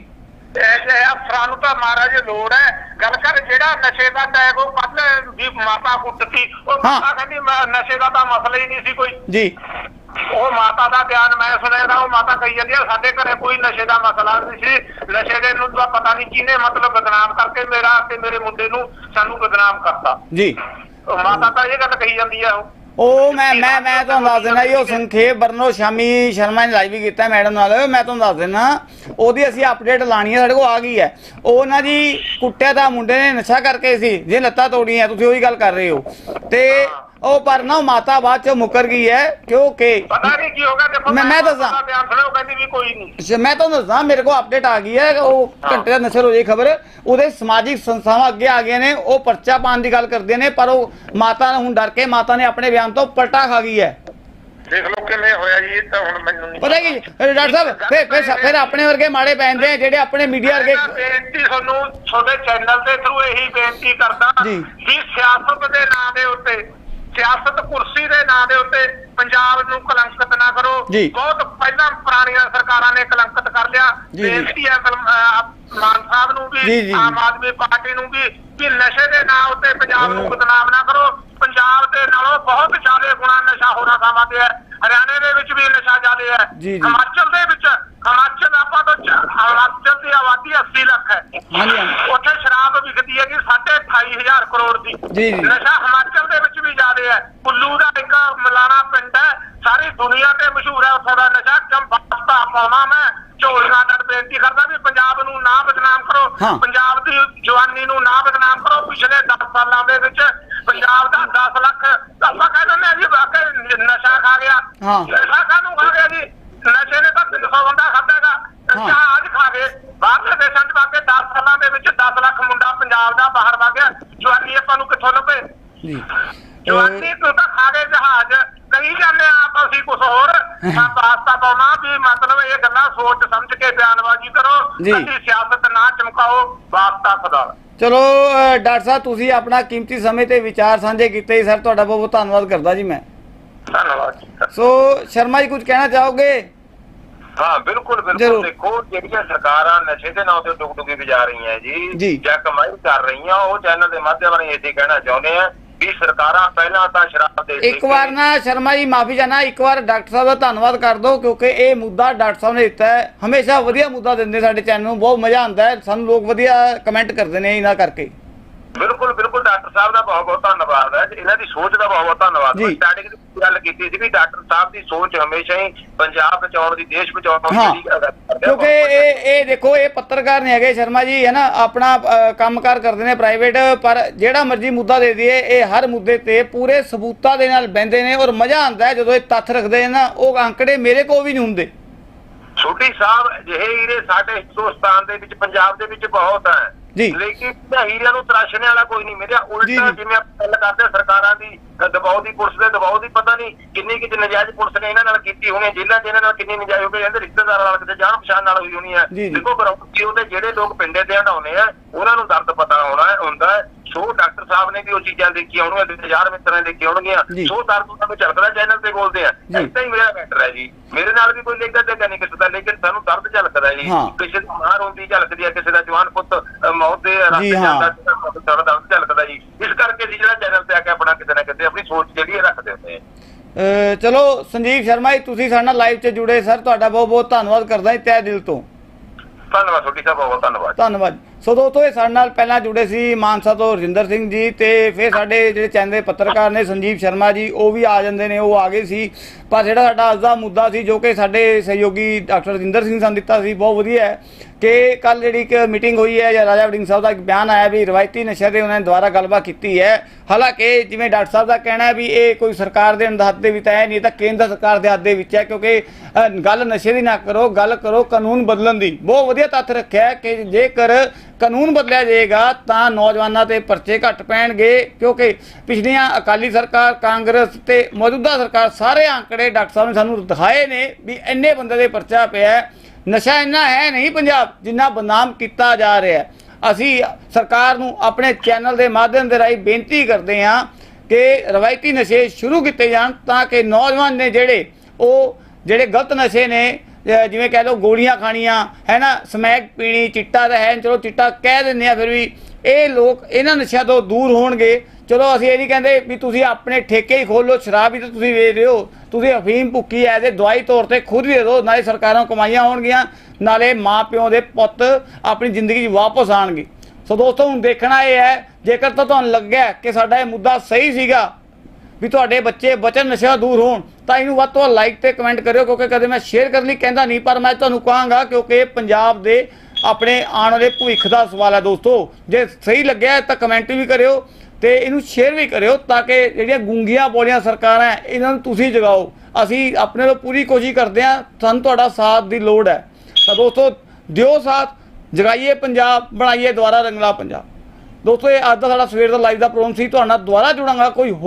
ਐਸੇ ਅਫਸਰਾਂ ਨੂੰ ਤਾਂ ਮਹਾਰਾਜ ਲੋੜ ਹੈ। ਗੱਲ ਕਰ ਜਿਹੜਾ ਨਸ਼ੇ ਦਾ ਟੈਗ ਉਹ ਕੱਲ ਦੀ ਮਾਤਾ ਕੁੱਟਤੀ ਉਹ। ਮਾਤਾ ਕਹਿੰਦੀ ਨਸ਼ੇ ਦਾ ਤਾਂ ਮਸਲਾ ਹੀ ਨਹੀਂ ਸੀ ਕੋਈ। ਜੀ। ਉਹ ਮਾਤਾ ਦਾ ਬਿਆਨ ਮੈਂ ਸੁਣਿਆ ਤਾਂ ਉਹ ਮਾਤਾ ਕਹੀ ਜਾਂਦੀ ਆ ਸਾਡੇ ਘਰੇ ਕੋਈ ਨਸ਼ੇ ਦਾ ਮਸਲਾ ਨਹੀਂ ਸੀ। ਨਸ਼ੇ ਦੇ ਨੂੰ ਤਾਂ ਪਤਾ ਨਹੀਂ ਕਿਹਨੇ ਮਤਲਬ ਬਦਨਾਮ ਕਰਕੇ ਮੇਰਾ ਤੇ ਮੇਰੇ ਮੁੰਡੇ ਨੂੰ ਸਾਨੂੰ ਬਦਨਾਮ ਕਰਤਾ। ਜੀ। ਮਾਤਾ ਤਾਂ ਇਹ ਗੱਲ ਕਹੀ ਜਾਂਦੀ ਆ ਉਹ। ਉਹ ਮੈਂ ਮੈਂ ਮੈਂ ਤੁਹਾਨੂੰ ਦੱਸ ਦੇਣਾ ਜੀ ਉਹ ਸੰਖੇਪ ਬਰਨੋ ਸ਼ਾਮੀ ਸ਼ਰਮਾ ਨੇ ਲਾਈਵ ਵੀ ਕੀਤਾ ਮੈਡਮ ਨਾਲ। ਮੈਂ ਤੁਹਾਨੂੰ ਦੱਸ ਦੇਣਾ ਉਹਦੀ ਅਸੀਂ ਅਪਡੇਟ ਲਾਣੀ ਹੈ ਸਾਡੇ ਕੋਲ ਆ ਗਈ ਹੈ। ਉਹ ਨਾ ਜੀ ਕੁੱਟਿਆ ਦਾ ਮੁੰਡੇ ਨੇ ਨਸ਼ਾ ਕਰਕੇ ਸੀ ਜੇ ਲੱਤਾਂ ਤੋੜੀਆਂ ਤੁਸੀਂ ਉਹੀ ਗੱਲ ਕਰ ਰਹੇ ਹੋ। ਤੇ ਉਹ ਪਰ ਨਾ ਮਾਤਾ ਬਾਅਦ ਚ ਮੁਕਰ ਗਈ ਹੈ ਕਿਉਂਕਿ ਪਤਾ ਨਹੀਂ ਕੀ ਹੋਗਾ ਦੇਖੋ ਮੈਂ- ਮੈਂ ਦੱਸਾਂ। ਸੁਣਿਆ ਉਹ ਕਹਿੰਦੀ ਵੀ ਕੋਈ ਨਹੀਂ ਅੱਛਾ, ਮੈਂ ਤੁਹਾਨੂੰ ਦੱਸਾਂ ਮੇਰੇ ਕੋਲ ਅਪਡੇਟ ਆ ਗਈ ਹੈ ਉਹ ਘੰਟੇ ਦਾ ਨਸ਼ਰ ਹੋ ਜਾਈ ਖਬਰ ਉਹਦੇ ਸਮਾਜਿਕ ਸੰਸਥਾਵਾਂ ਅੱਗੇ ਆ ਗਈਆਂ ਨੇ ਉਹ ਪਰਚਾ ਪਾਉਣ ਦੀ ਗੱਲ ਕਰਦੀਆਂ ਨੇ ਪਰ ਉਹ ਮਾਤਾ ਨੂੰ ਹੁਣ ਡਰ ਕੇ ਮਾਤਾ ਨੇ ਆਪਣੇ ਬਿਆਨ ਤੋਂ ਪਲਟਾ ਖਾ ਗਈ ਹੈ ਦੇਖ ਲਓ ਕਿਵੇਂ ਹੋਇਆ ਜੀ ਇਹ ਤਾਂ ਹੁਣ ਮੈਨੂੰ ਨਹੀਂ ਪਤਾ ਕੀ ਡਾਕਟਰ ਸਾਹਿਬ ਫਿਰ ਫਿਰ ਫਿਰ ਆਪਣੇ ਵਰਗੇ ਮਾੜੇ ਪੈਂਦੇ ਆ ਜਿਹੜੇ ਆਪਣੇ ਮੀਡੀਆ ਵਰਗੇ ਬੇਨਤੀ ਤੁਹਾਨੂੰ ਤੁਹਾਡੇ ਚੈਨਲ ਦੇ ਥਰੂ ਇਹੀ ਬੇਨਤੀ ਕਰਦਾ ਜੀ। ਸਿਆਸਤ ਦੇ ਨਾਂ ਦੇ ਉੱਤੇ ਸਿਆਸਤ ਕੁਰਸੀ ਦੇ ਨਾਂ ਦੇ ਉੱਤੇ ਪੰਜਾਬ ਨੂੰ ਕਲੰਕਿਤ ਨਾ ਕਰੋ ਜੀ। ਬਹੁਤ ਪਹਿਲਾਂ ਪੁਰਾਣੀਆਂ ਸਰਕਾਰਾਂ ਨੇ ਕਲੰਕਿਤ ਕਰ ਲਿਆ। ਬੇਨਤੀ ਹੈ ਮਾਨ ਸਾਹਿਬ ਨੂੰ ਵੀ ਜੀ, ਆਮ ਜੀ। ਆਦਮੀ ਪਾਰਟੀ ਨੂੰ ਵੀ ਕਿ ਨਸ਼ੇ ਦੇ ਨਾਂ ਉੱਤੇ ਪੰਜਾਬ ਨੂੰ ਬਦਨਾਮ ਨਾ ਕਰੋ ਪੰਜਾਬ ਦੇ ਨਾਲੋਂ ਬਹੁਤ ਜ਼ਿਆਦਾ ਗੁਣਾ ਨਸ਼ਾ ਹੋਣਾ ਥਾਵਾਂ ਤੇ ਹੈ ਹਰਿਆਣੇ ਦੇ ਵਿੱਚ ਵੀ ਨਸ਼ਾ ਜ਼ਿਆਦਾ ਹੈ। ਹਿਮਾਚਲ ਦੇ ਵਿੱਚ ਹਿਮਾਚਲ ਆਪਾਂ ਤੋਂ ਹਿਮਾਚਲ ਦੀ ਆਬਾਦੀ 80 ਲੱਖ ਹੈ ਹਾਂਜੀ, 27000 ਕਰੋੜ ਦੀ। ਜੀ, ਜੀ। ਨਸ਼ਾ ਹਿਮਾਚਲ ਦੇ ਵਿੱਚ ਵੀ ਜ਼ਿਆਦੇ ਹੈ। ਕੁੱਲੂ ਦਾ ਇੱਕ ਮਲਾਣਾ ਪਿੰਡ ਹੈ। ਸਾਰੀ ਦੁਨੀਆ ਤੇ ਮਸ਼ਹੂਰ ਹੈ ਉੱਥੋਂ ਦਾ ਨਸ਼ਾ। ਕਿਉਂ ਵਾਸਤਾ ਪਾਉਣਾ ਮੈਂ? ਝੋਲੀਆਂ ਦਾ ਬੇਨਤੀ ਕਰਦਾ ਵੀ ਪੰਜਾਬ ਨੂੰ ਨਾ ਬਦਨਾਮ ਕਰੋ। ਪੰਜਾਬ ਦੀ ਜਵਾਨੀ ਨੂੰ ਨਾ ਬਦਨਾਮ ਕਰੋ। ਪਿਛਲੇ 10 ਸਾਲਾਂ ਦੇ ਵਿੱਚ ਪੰਜਾਬ ਦਾ 10 ਲੱਖ ਆਪਾਂ ਕਹਿੰਦੇ ਨੇ ਜੀ ਵਾਕਈ ਨਸ਼ਾ ਖਾ ਗਿਆ। ਹਾਂ। ਨਸ਼ਾ ਕਾਹਨੂੰ ਖਾ ਗਿਆ ਜੀ? ਨਸ਼ੇ ਨੇ ਤਾਂ 300 ਬੰਦਾ ਖਾਦਾਗਾ ਹਾਂ। ਨਸ਼ਾ ਅੱਜ ਖਾ ਗਏ। ਬਾਹਰਲੇ ਦੇਸ਼ਾਂ 'ਚ ਵਾਕਈ 10 ਸਾਲਾਂ ਦੇ ਵਿੱਚ 10 ਲੱਖ ਮੁੰਡਾ ਪੰਜਾਬ ਦਾ ਬਾਹਰ ਵਗ ਗਿਆ। ਜਵਾਨੀ ਆਪਾਂ ਨੂੰ ਕਿੱਥੋਂ ਲੱਭੇ? ਜੀ। ਜਵਾਨੀ ਤੂੰ ਤਾਂ ਖਾ ਗਏ ਜਹਾਜ਼। ਕਹੀ ਜਾਂਦੇ ਆ ਆਪਾਂ ਅਸੀਂ ਕੁਝ ਹੋਰ। ਆ ਵਾਸਤਾ ਪਾਉਣਾ ਵੀ ਮਤਲਬ ਇਹ ਗੱਲਾਂ ਸੋਚ ਸਮਝ ਕੇ ਬਿਆਨਬਾਜ਼ੀ ਕਰੋ। ਅਸੀਂ ਸਿਆਸਤ ਨਾ ਚਮਕਾਓ ਵਾਸਤਾ ਖੁਦਾ। ਚਲੋ ਡਾਕਟਰ ਸਾਹਿਬ ਤੁਸੀਂ ਆਪਣਾ ਕੀਮਤੀ ਸਮੇਂ ਤੇ ਵਿਚਾਰ ਸਾਂਝੇ ਕੀਤੇ ਜੀ। ਸਰ ਤੁਹਾਡਾ ਬਹੁਤ ਬਹੁਤ ਧੰਨਵਾਦ ਕਰਦਾ ਜੀ ਮੈਂ। ਧੰਨਵਾਦ ਸੋ ਸ਼ਰਮਾ ਜੀ ਕੁਝ ਕਹਿਣਾ ਚਾਹੋਗੇ? ਹਾਂ ਬਿਲਕੁਲ ਜ਼ਰੂਰ। ਬਿਲਕੁਲ ਦੇਖੋ ਜਿਹੜੀਆਂ ਸਰਕਾਰਾਂ ਨਸ਼ੇ ਦੇ ਨਾਂ ਤੇ ਡੁਗਡੁਗੀ ਵਜਾ ਰਹੀਆਂ ਜੀ। ਜੀ। ਜਾਂ ਕਮਾਈ ਕਰ ਰਹੀਆਂ ਉਹ ਚੈਨਲ ਦੇ ਮਾਧਿਅਮ ਰਾਹੀਂ ਇਹ ਕਹਿਣਾ ਚਾਹੁੰਦੇ ਆ ਵੀ ਸਰਕਾਰਾਂ ਪਹਿਲਾਂ ਤਾਂ ਸ਼ਰਾਬ ਦੇ ਇੱਕ ਵਾਰ ਨਾ। ਸ਼ਰਮਾ ਜੀ ਮਾਫੀ ਚਾਹਨਾ ਇੱਕ ਵਾਰ ਡਾਕਟਰ ਸਾਹਿਬ ਦਾ ਧੰਨਵਾਦ ਕਰ ਦਿਓ ਕਿਉਂਕਿ ਇਹ ਮੁੱਦਾ ਡਾਕਟਰ ਸਾਹਿਬ ਨੇ ਦਿੱਤਾ ਹੈ। ਹਮੇਸ਼ਾ ਵਧੀਆ ਮੁੱਦਾ ਦਿੰਦੇ ਸਾਡੇ ਚੈਨਲ ਨੂੰ ਬਹੁਤ ਮਜ਼ਾ ਆਉਂਦਾ ਹੈ। ਸਾਨੂੰ ਲੋਕ ਵਧੀਆ ਕਮੈਂਟ ਕਰਦੇ ਨੇ ਇਹਨਾਂ ਕਰਕੇ। ਬਿਲਕੁਲ ਬਿਲਕੁਲ ਡਾਕਟਰ ਸਾਹਿਬ ਦਾ ਬਹੁਤ ਬਹੁਤ ਧੰਨਵਾਦ ਹੈ। ਇਹਨਾਂ ਦੀ ਸੋਚ ਦਾ ਬਹੁਤ ਬਹੁਤ ਧੰਨਵਾਦ। ਸਟਾਰਟਿੰਗ ਦੀ ਗੱਲ ਕੀਤੀ ਸੀ ਵੀ ਡਾਕਟਰ ਸਾਹਿਬ ਦੀ ਸੋਚ ਹਮੇਸ਼ਾ ਹੀ ਪੰਜਾਬ ਬਚਾਉਣ ਦੀ ਦੇਸ਼ ਬਚਾਉਣ ਦੀ ਕਿਉਂਕਿ ਇਹ ਇਹ ਦੇਖੋ ਇਹ ਪੱਤਰਕਾਰ ਨਹੀਂ ਹੈਗੇ ਸ਼ਰਮਾ ਜੀ ਹੈ ਨਾ ਆਪਣਾ ਕੰਮਕਾਰ ਕਰਦੇ ਨੇ ਪ੍ਰਾਈਵੇਟ ਪਰ ਜਿਹੜਾ ਮਰਜ਼ੀ ਮੁੱਦਾ ਦੇ ਦਈਏ ਇਹ ਹਰ ਮੁੱਦੇ ਤੇ ਪੂਰੇ ਸਬੂਤਾਂ ਦੇ ਨਾਲ ਬਹਿੰਦੇ ਨੇ ਔਰ ਮਜ਼ਾ ਆਉਂਦਾ ਹੈ ਜਦੋਂ ਇਹ ਤੱਥ ਰੱਖਦੇ ਨੇ ਨਾ ਉਹ ਅੰਕੜੇ ਮੇਰੇ ਕੋਲ ਵੀ ਨਹੀਂ ਹੁੰਦੇ। ਛੋਟੀ ਸਾਹਿਬ ਜਿਹੇ ਹੀਰੇ ਸਾਡੇ ਹਿੰਦੁਸਤਾਨ ਦੇ ਵਿੱਚ ਪੰਜਾਬ ਦੇ ਵਿੱਚ ਬਹੁਤ ਹੈ। ਜੀ। ਲੇਕਿਨ ਹੀਰਿਆਂ ਨੂੰ ਤਰਾਸ਼ਣੇ ਵਾਲਾ ਕੋਈ ਨਹੀਂ ਮੇਰੇ। ਉਲਟਾ ਜਿਵੇਂ ਆਪਾਂ ਗੱਲ ਕਰਦੇ ਸਰਕਾਰਾਂ ਦੀ ਅ, ਦਬਾਅ ਦੀ ਪੁਲਿਸ ਦੇ ਦਬਾਅ ਦੀ ਪਤਾ ਨਹੀਂ ਕਿੰਨੀ ਕਿ ਨਜਾਇਜ਼ ਪੁਲਿਸ ਨੇ ਇਹਨਾਂ ਨਾਲ ਕੀਤੀ ਹੋਣੀ ਜੇਲ੍ਹਾਂ 'ਚ ਇਹਨਾਂ ਨਾਲ ਕਿੰਨੀ ਨਜਾਇਜ਼ ਹੋ ਗਈ ਇਹਦੇ ਰਿਸ਼ਤੇਦਾਰਾਂ ਨਾਲ ਕਿਤੇ ਜਾਣ ਪਛਾਣ ਨਾਲ ਹੋਈ ਹੋਣੀ ਹੈ। ਦੇਖੋ ਗਰਾਊਂਡ ਉਹਦੇ ਜਿਹੜੇ ਲੋਕ ਪਿੰਡੇ ਤੇ ਹਟਾਉਣੇ ਆ ਉਹਨਾਂ ਨੂੰ ਦਰਦ ਪਤਾ ਹੋਣਾ ਹੁੰਦਾ ਸੋ ਡਾਕਟਰ ਸਾਹਿਬ ਨੇ ਵੀ ਉਹ ਚੀਜ਼ਾਂ ਦੇਖੀਆਂ ਹੋਣਗੀਆਂ ਹਜ਼ਾਰ ਮਿੱਤਰਾਂ ਨੇ ਦੇਖੀਆਂ ਹੋਣਗੀਆਂ। ਸੋ ਦਰਦ ਉਹਨਾਂ ਨੂੰ ਝਲਕਦਾ ਚੈਨਲ ਤੇ ਬੋਲਦੇ ਆ। ਏਦਾਂ ਹੀ ਮੇਰਾ ਮੈਟਰ ਹੈ ਜੀ ਮੇਰੇ ਨਾਲ ਵੀ ਕੋਈ ਲੇਖਾ ਤੇ ਨਹੀਂ ਕਿਸੇ ਦਾ ਲੇਕਿਨ ਸਾਨੂੰ ਦਰਦ ਝਲਕਦਾ ਜੀ। ਕਿਸੇ ਦੀ ਮਾਂ ਰੋਂਦੀ ਝਲਕਦੀ ਹੈ ਕਿਸੇ ਦਾ ਜਵਾਨ ਪੁੱਤ ਮੌਤ ਦੇ ਰਸਤੇ ਜੀ, ਹਾਂ। ਜਾਂਦਾ ਦਰਦ ਝਲਕਦਾ ਜੀ ਇਸ ਕਰਕੇ ਜਿਹੜਾ ਚੈਨਲ ਤੇ ਆ ਕੇ ਆਪਣਾ ਕਿਤੇ ਨਾ ਕਿਤੇ ਆਪਣੀ ਸੋਚ ਜਿਹੜੀ ਹੈ ਰੱਖਦੇ ਹੁੰਦੇ ਅ, ਚਲੋ ਸੰਜੀਵ ਸ਼ਰਮਾ ਜੀ ਤੁਸੀਂ ਸਾਡੇ ਨਾਲ ਲਾਈਵ 'ਚ ਜੁੜੇ। ਸਰ ਤੁਹਾਡਾ ਬਹੁਤ ਬਹੁਤ ਧੰਨਵਾਦ ਕਰਦਾ ਜੀ ਤਹਿ ਦਿਲ ਤੋਂ। ਧੰਨਵਾਦ ਛੋਟੀ ਸਾਹਿਬ ਬਹੁਤ ਬਹੁਤ ਧੰਨਵਾਦ। ਧੰਨਵਾਦ। ਸੋ ਦੋਸਤੋ ਇਹ ਸਾਡੇ ਨਾਲ ਪਹਿਲਾਂ ਜੁੜੇ ਸੀ ਮਾਨਸਾ ਤੋਂ ਰਜਿੰਦਰ ਸਿੰਘ ਜੀ ਤੇ ਫਿਰ ਸਾਡੇ ਜਿਹੜੇ ਚੈਨਲ ਦੇ ਪੱਤਰਕਾਰ ਨੇ ਸੰਜੀਵ ਸ਼ਰਮਾ ਜੀ ਉਹ ਵੀ ਆ ਜਾਂਦੇ ਨੇ ਉਹ ਆ ਗਏ ਸੀ। ਪਰ ਜਿਹੜਾ ਸਾਡਾ ਅੱਜ ਦਾ ਮੁੱਦਾ ਸੀ ਜੋ ਕਿ ਸਾਡੇ ਸਹਿਯੋਗੀ ਡਾਕਟਰ ਰਜਿੰਦਰ ਸਿੰਘ ਸਾਨੂੰ ਦਿੱਤਾ ਸੀ ਬਹੁਤ ਵਧੀਆ ਹੈ। ਕਿ ਕੱਲ ਜਿਹੜੀ ਇੱਕ ਮੀਟਿੰਗ ਹੋਈ ਹੈ ਜਾਂ ਰਾਜਾ ਵੜਿੰਗ ਸਾਹਿਬ ਦਾ ਇੱਕ ਬਿਆਨ ਆਇਆ ਵੀ ਰਵਾਇਤੀ ਨਸ਼ੇ ਤੇ ਉਹਨਾਂ ਨੇ ਦੁਬਾਰਾ ਗੱਲਬਾਤ ਕੀਤੀ ਹੈ ਹਾਲਾਂਕਿ ਜਿਵੇਂ ਡਾਕਟਰ ਸਾਹਿਬ ਦਾ ਕਹਿਣਾ ਹੈ ਵੀ ਇਹ ਕੋਈ ਸਰਕਾਰ ਦੇ ਹੱਥ ਦੇ ਵਿੱਚ ਹੈ ਨਹੀਂ ਤਾਂ ਕੇਂਦਰ ਸਰਕਾਰ ਦੇ ਹੱਥ ਦੇ ਵਿੱਚ ਹੈ ਕਿਉਂਕਿ ਗੱਲ ਨਸ਼ੇ ਦੀ ਨਾ ਕਰੋ, ਗੱਲ ਕਰੋ ਕਾਨੂੰਨ ਬਦਲਣ ਦੀ ਬਹੁਤ ਵਧੀਆ ਤੱਥ ਰੱਖਿਆ ਕਿ ਜੇਕਰ ਕਾਨੂੰਨ ਬਦਲਿਆ ਜਾਏਗਾ ਤਾਂ ਨੌਜਵਾਨਾਂ ਤੇ ਪਰਚੇ ਘੱਟ ਪੈਣਗੇ ਕਿਉਂਕਿ ਪਿਛਲੀਆਂ ਅਕਾਲੀ ਸਰਕਾਰ, ਕਾਂਗਰਸ ਤੇ ਮੌਜੂਦਾ ਸਰਕਾਰ ਸਾਰੇ ਆંકੜੇ ਡਾਕਟਰ ਸਾਹਿਬ ਨੇ ਸਾਨੂੰ ਦਿਖਾਏ ਨੇ ਵੀ ਇੰਨੇ ਬੰਦੇ ਦੇ ਪਰਚਾ ਪਿਆ ਹੈ। ਨਸ਼ਾ ਇੰਨਾ ਹੈ ਨਹੀਂ ਪੰਜਾਬ ਜਿੰਨਾ ਬਦਨਾਮ ਕੀਤਾ ਜਾ ਰਿਹਾ ਅਸੀਂ ਸਰਕਾਰ ਨੂੰ ਆਪਣੇ ਚੈਨਲ ਦੇ ਮਾਧਿਅਮ ਦੇ ਰਾਹੀਂ ਬੇਨਤੀ ਕਰਦੇ ਹਾਂ ਕਿ ਰਵਾਇਤੀ ਨਸ਼ੇ ਸ਼ੁਰੂ ਕੀਤੇ ਜਾਣ ਤਾਂ ਕਿ ਨੌਜਵਾਨ ਨੇ ਜਿਹੜੇ ਉਹ ਜਿਹੜੇ ਗਲਤ ਨਸ਼ੇ ਨੇ ਜਿਵੇਂ ਕਹਿ ਲਓ ਗੋਲੀਆਂ ਖਾਣੀਆਂ, ਹੈ ਨਾ, ਸਮੈਕ ਪੀਣੀ, ਚਿੱਟਾ ਰਹਿਣ, ਚਲੋ ਚਿੱਟਾ ਕਹਿ ਦਿੰਦੇ ਆ ਫਿਰ ਵੀ ਇਹ ਲੋਕ ਇਹਨਾਂ ਨਸ਼ਿਆਂ ਤੋਂ ਦੂਰ ਹੋਣਗੇ। ਚਲੋ ਅਸੀਂ ਇਹ ਨਹੀਂ ਕਹਿੰਦੇ ਵੀ ਤੁਸੀਂ ਆਪਣੇ ਠੇਕੇ ਹੀ ਖੋਲੋ ਸ਼ਰਾਬ ਵੀ ਤਾਂ ਤੁਸੀਂ ਵੇਚ ਰਹੇ ਹੋ ਤੁਸੀਂ ਅਫੀਮ ਭੁੱਕੀ ਐ ਦੇ ਦਵਾਈ ਤੌਰ ਤੇ ਖੁਦ ਦੇ ਦਿਓ, ਨਾਲੇ ਸਰਕਾਰਾਂ ਕਮਾਈਆਂ ਹੋਣਗੀਆਂ, ਨਾਲੇ ਮਾਂ ਪਿਓ ਦੇ ਪੁੱਤ ਆਪਣੀ ਜ਼ਿੰਦਗੀ 'ਚ ਵਾਪਸ ਆਣਗੇ। ਸੋ ਦੋਸਤੋ, ਹੁਣ ਦੇਖਣਾ ਇਹ ਹੈ, ਜੇਕਰ ਤਾਂ ਤੁਹਾਨੂੰ ਲੱਗਿਆ ਕਿ ਸਾਡਾ ਇਹ ਮੁੱਦਾ ਸਹੀ ਸੀਗਾ, ਵੀ ਤੁਹਾਡੇ ਬੱਚੇ ਬਚਨ ਨਸ਼ਾ ਦੂਰ ਹੋਣ, ਤਾਂ ਇਹਨੂੰ ਵੱਧ ਤੋਂ ਲਾਈਕ ਤੇ ਕਮੈਂਟ ਕਰਿਓ, ਕਿਉਂਕਿ ਕਦੇ ਮੈਂ ਸ਼ੇਅਰ ਕਰਨ ਲਈ ਕਹਿੰਦਾ ਨਹੀਂ, ਪਰ ਮੈਂ ਤੁਹਾਨੂੰ ਕਹਾਂਗਾ ਕਿਉਂਕਿ ਇਹ ਪੰਜਾਬ ਦੇ ਆਪਣੇ ਆਉਣ ਵਾਲੇ ਭਵਿੱਖ ਦਾ ਸਵਾਲ ਹੈ ਦੋਸਤੋ। ਜੇ ਸਹੀ ਲੱਗਿਆ ਤਾਂ ਕਮੈਂਟ ਵੀ ਕਰਿਓ ਤੇ ਇਹਨੂੰ ਸ਼ੇਅਰ ਵੀ ਕਰਿਓ ਤਾਂ ਕਿ ਜਿਹੜੀਆਂ ਗੁੰਗੀਆਂ ਬੋਲੀਆਂ ਸਰਕਾਰਾਂ ਇਹਨਾਂ ਨੂੰ ਤੁਸੀਂ ਜਗਾਓ। ਅਸੀਂ ਆਪਣੇ ਵੱਲੋਂ ਪੂਰੀ ਕੋਸ਼ਿਸ਼ ਕਰਦੇ ਹਾਂ, ਸਾਨੂੰ ਤੁਹਾਡਾ ਸਾਥ ਦੀ ਲੋੜ ਹੈ। ਤਾਂ ਦੋਸਤੋ, ਦਿਓ ਸਾਥ, ਜਗਾਈਏ ਪੰਜਾਬ, ਬਣਾਈਏ ਦੁਆਰਾ ਰੰਗਲਾ ਪੰਜਾਬ। ਦੋਸਤੋ, ਇਹ ਅੱਜ ਦਾ ਸਾਡਾ ਸਵੇਰ ਦਾ ਲਾਈਵ ਦਾ ਪ੍ਰੋਗਰਾਮ ਸੀ, ਤੁਹਾਡਾ ਨਾਲ ਦੁਬਾਰਾ ਜੁੜਾਂਗਾ, ਕੋਈ ਹੋਰ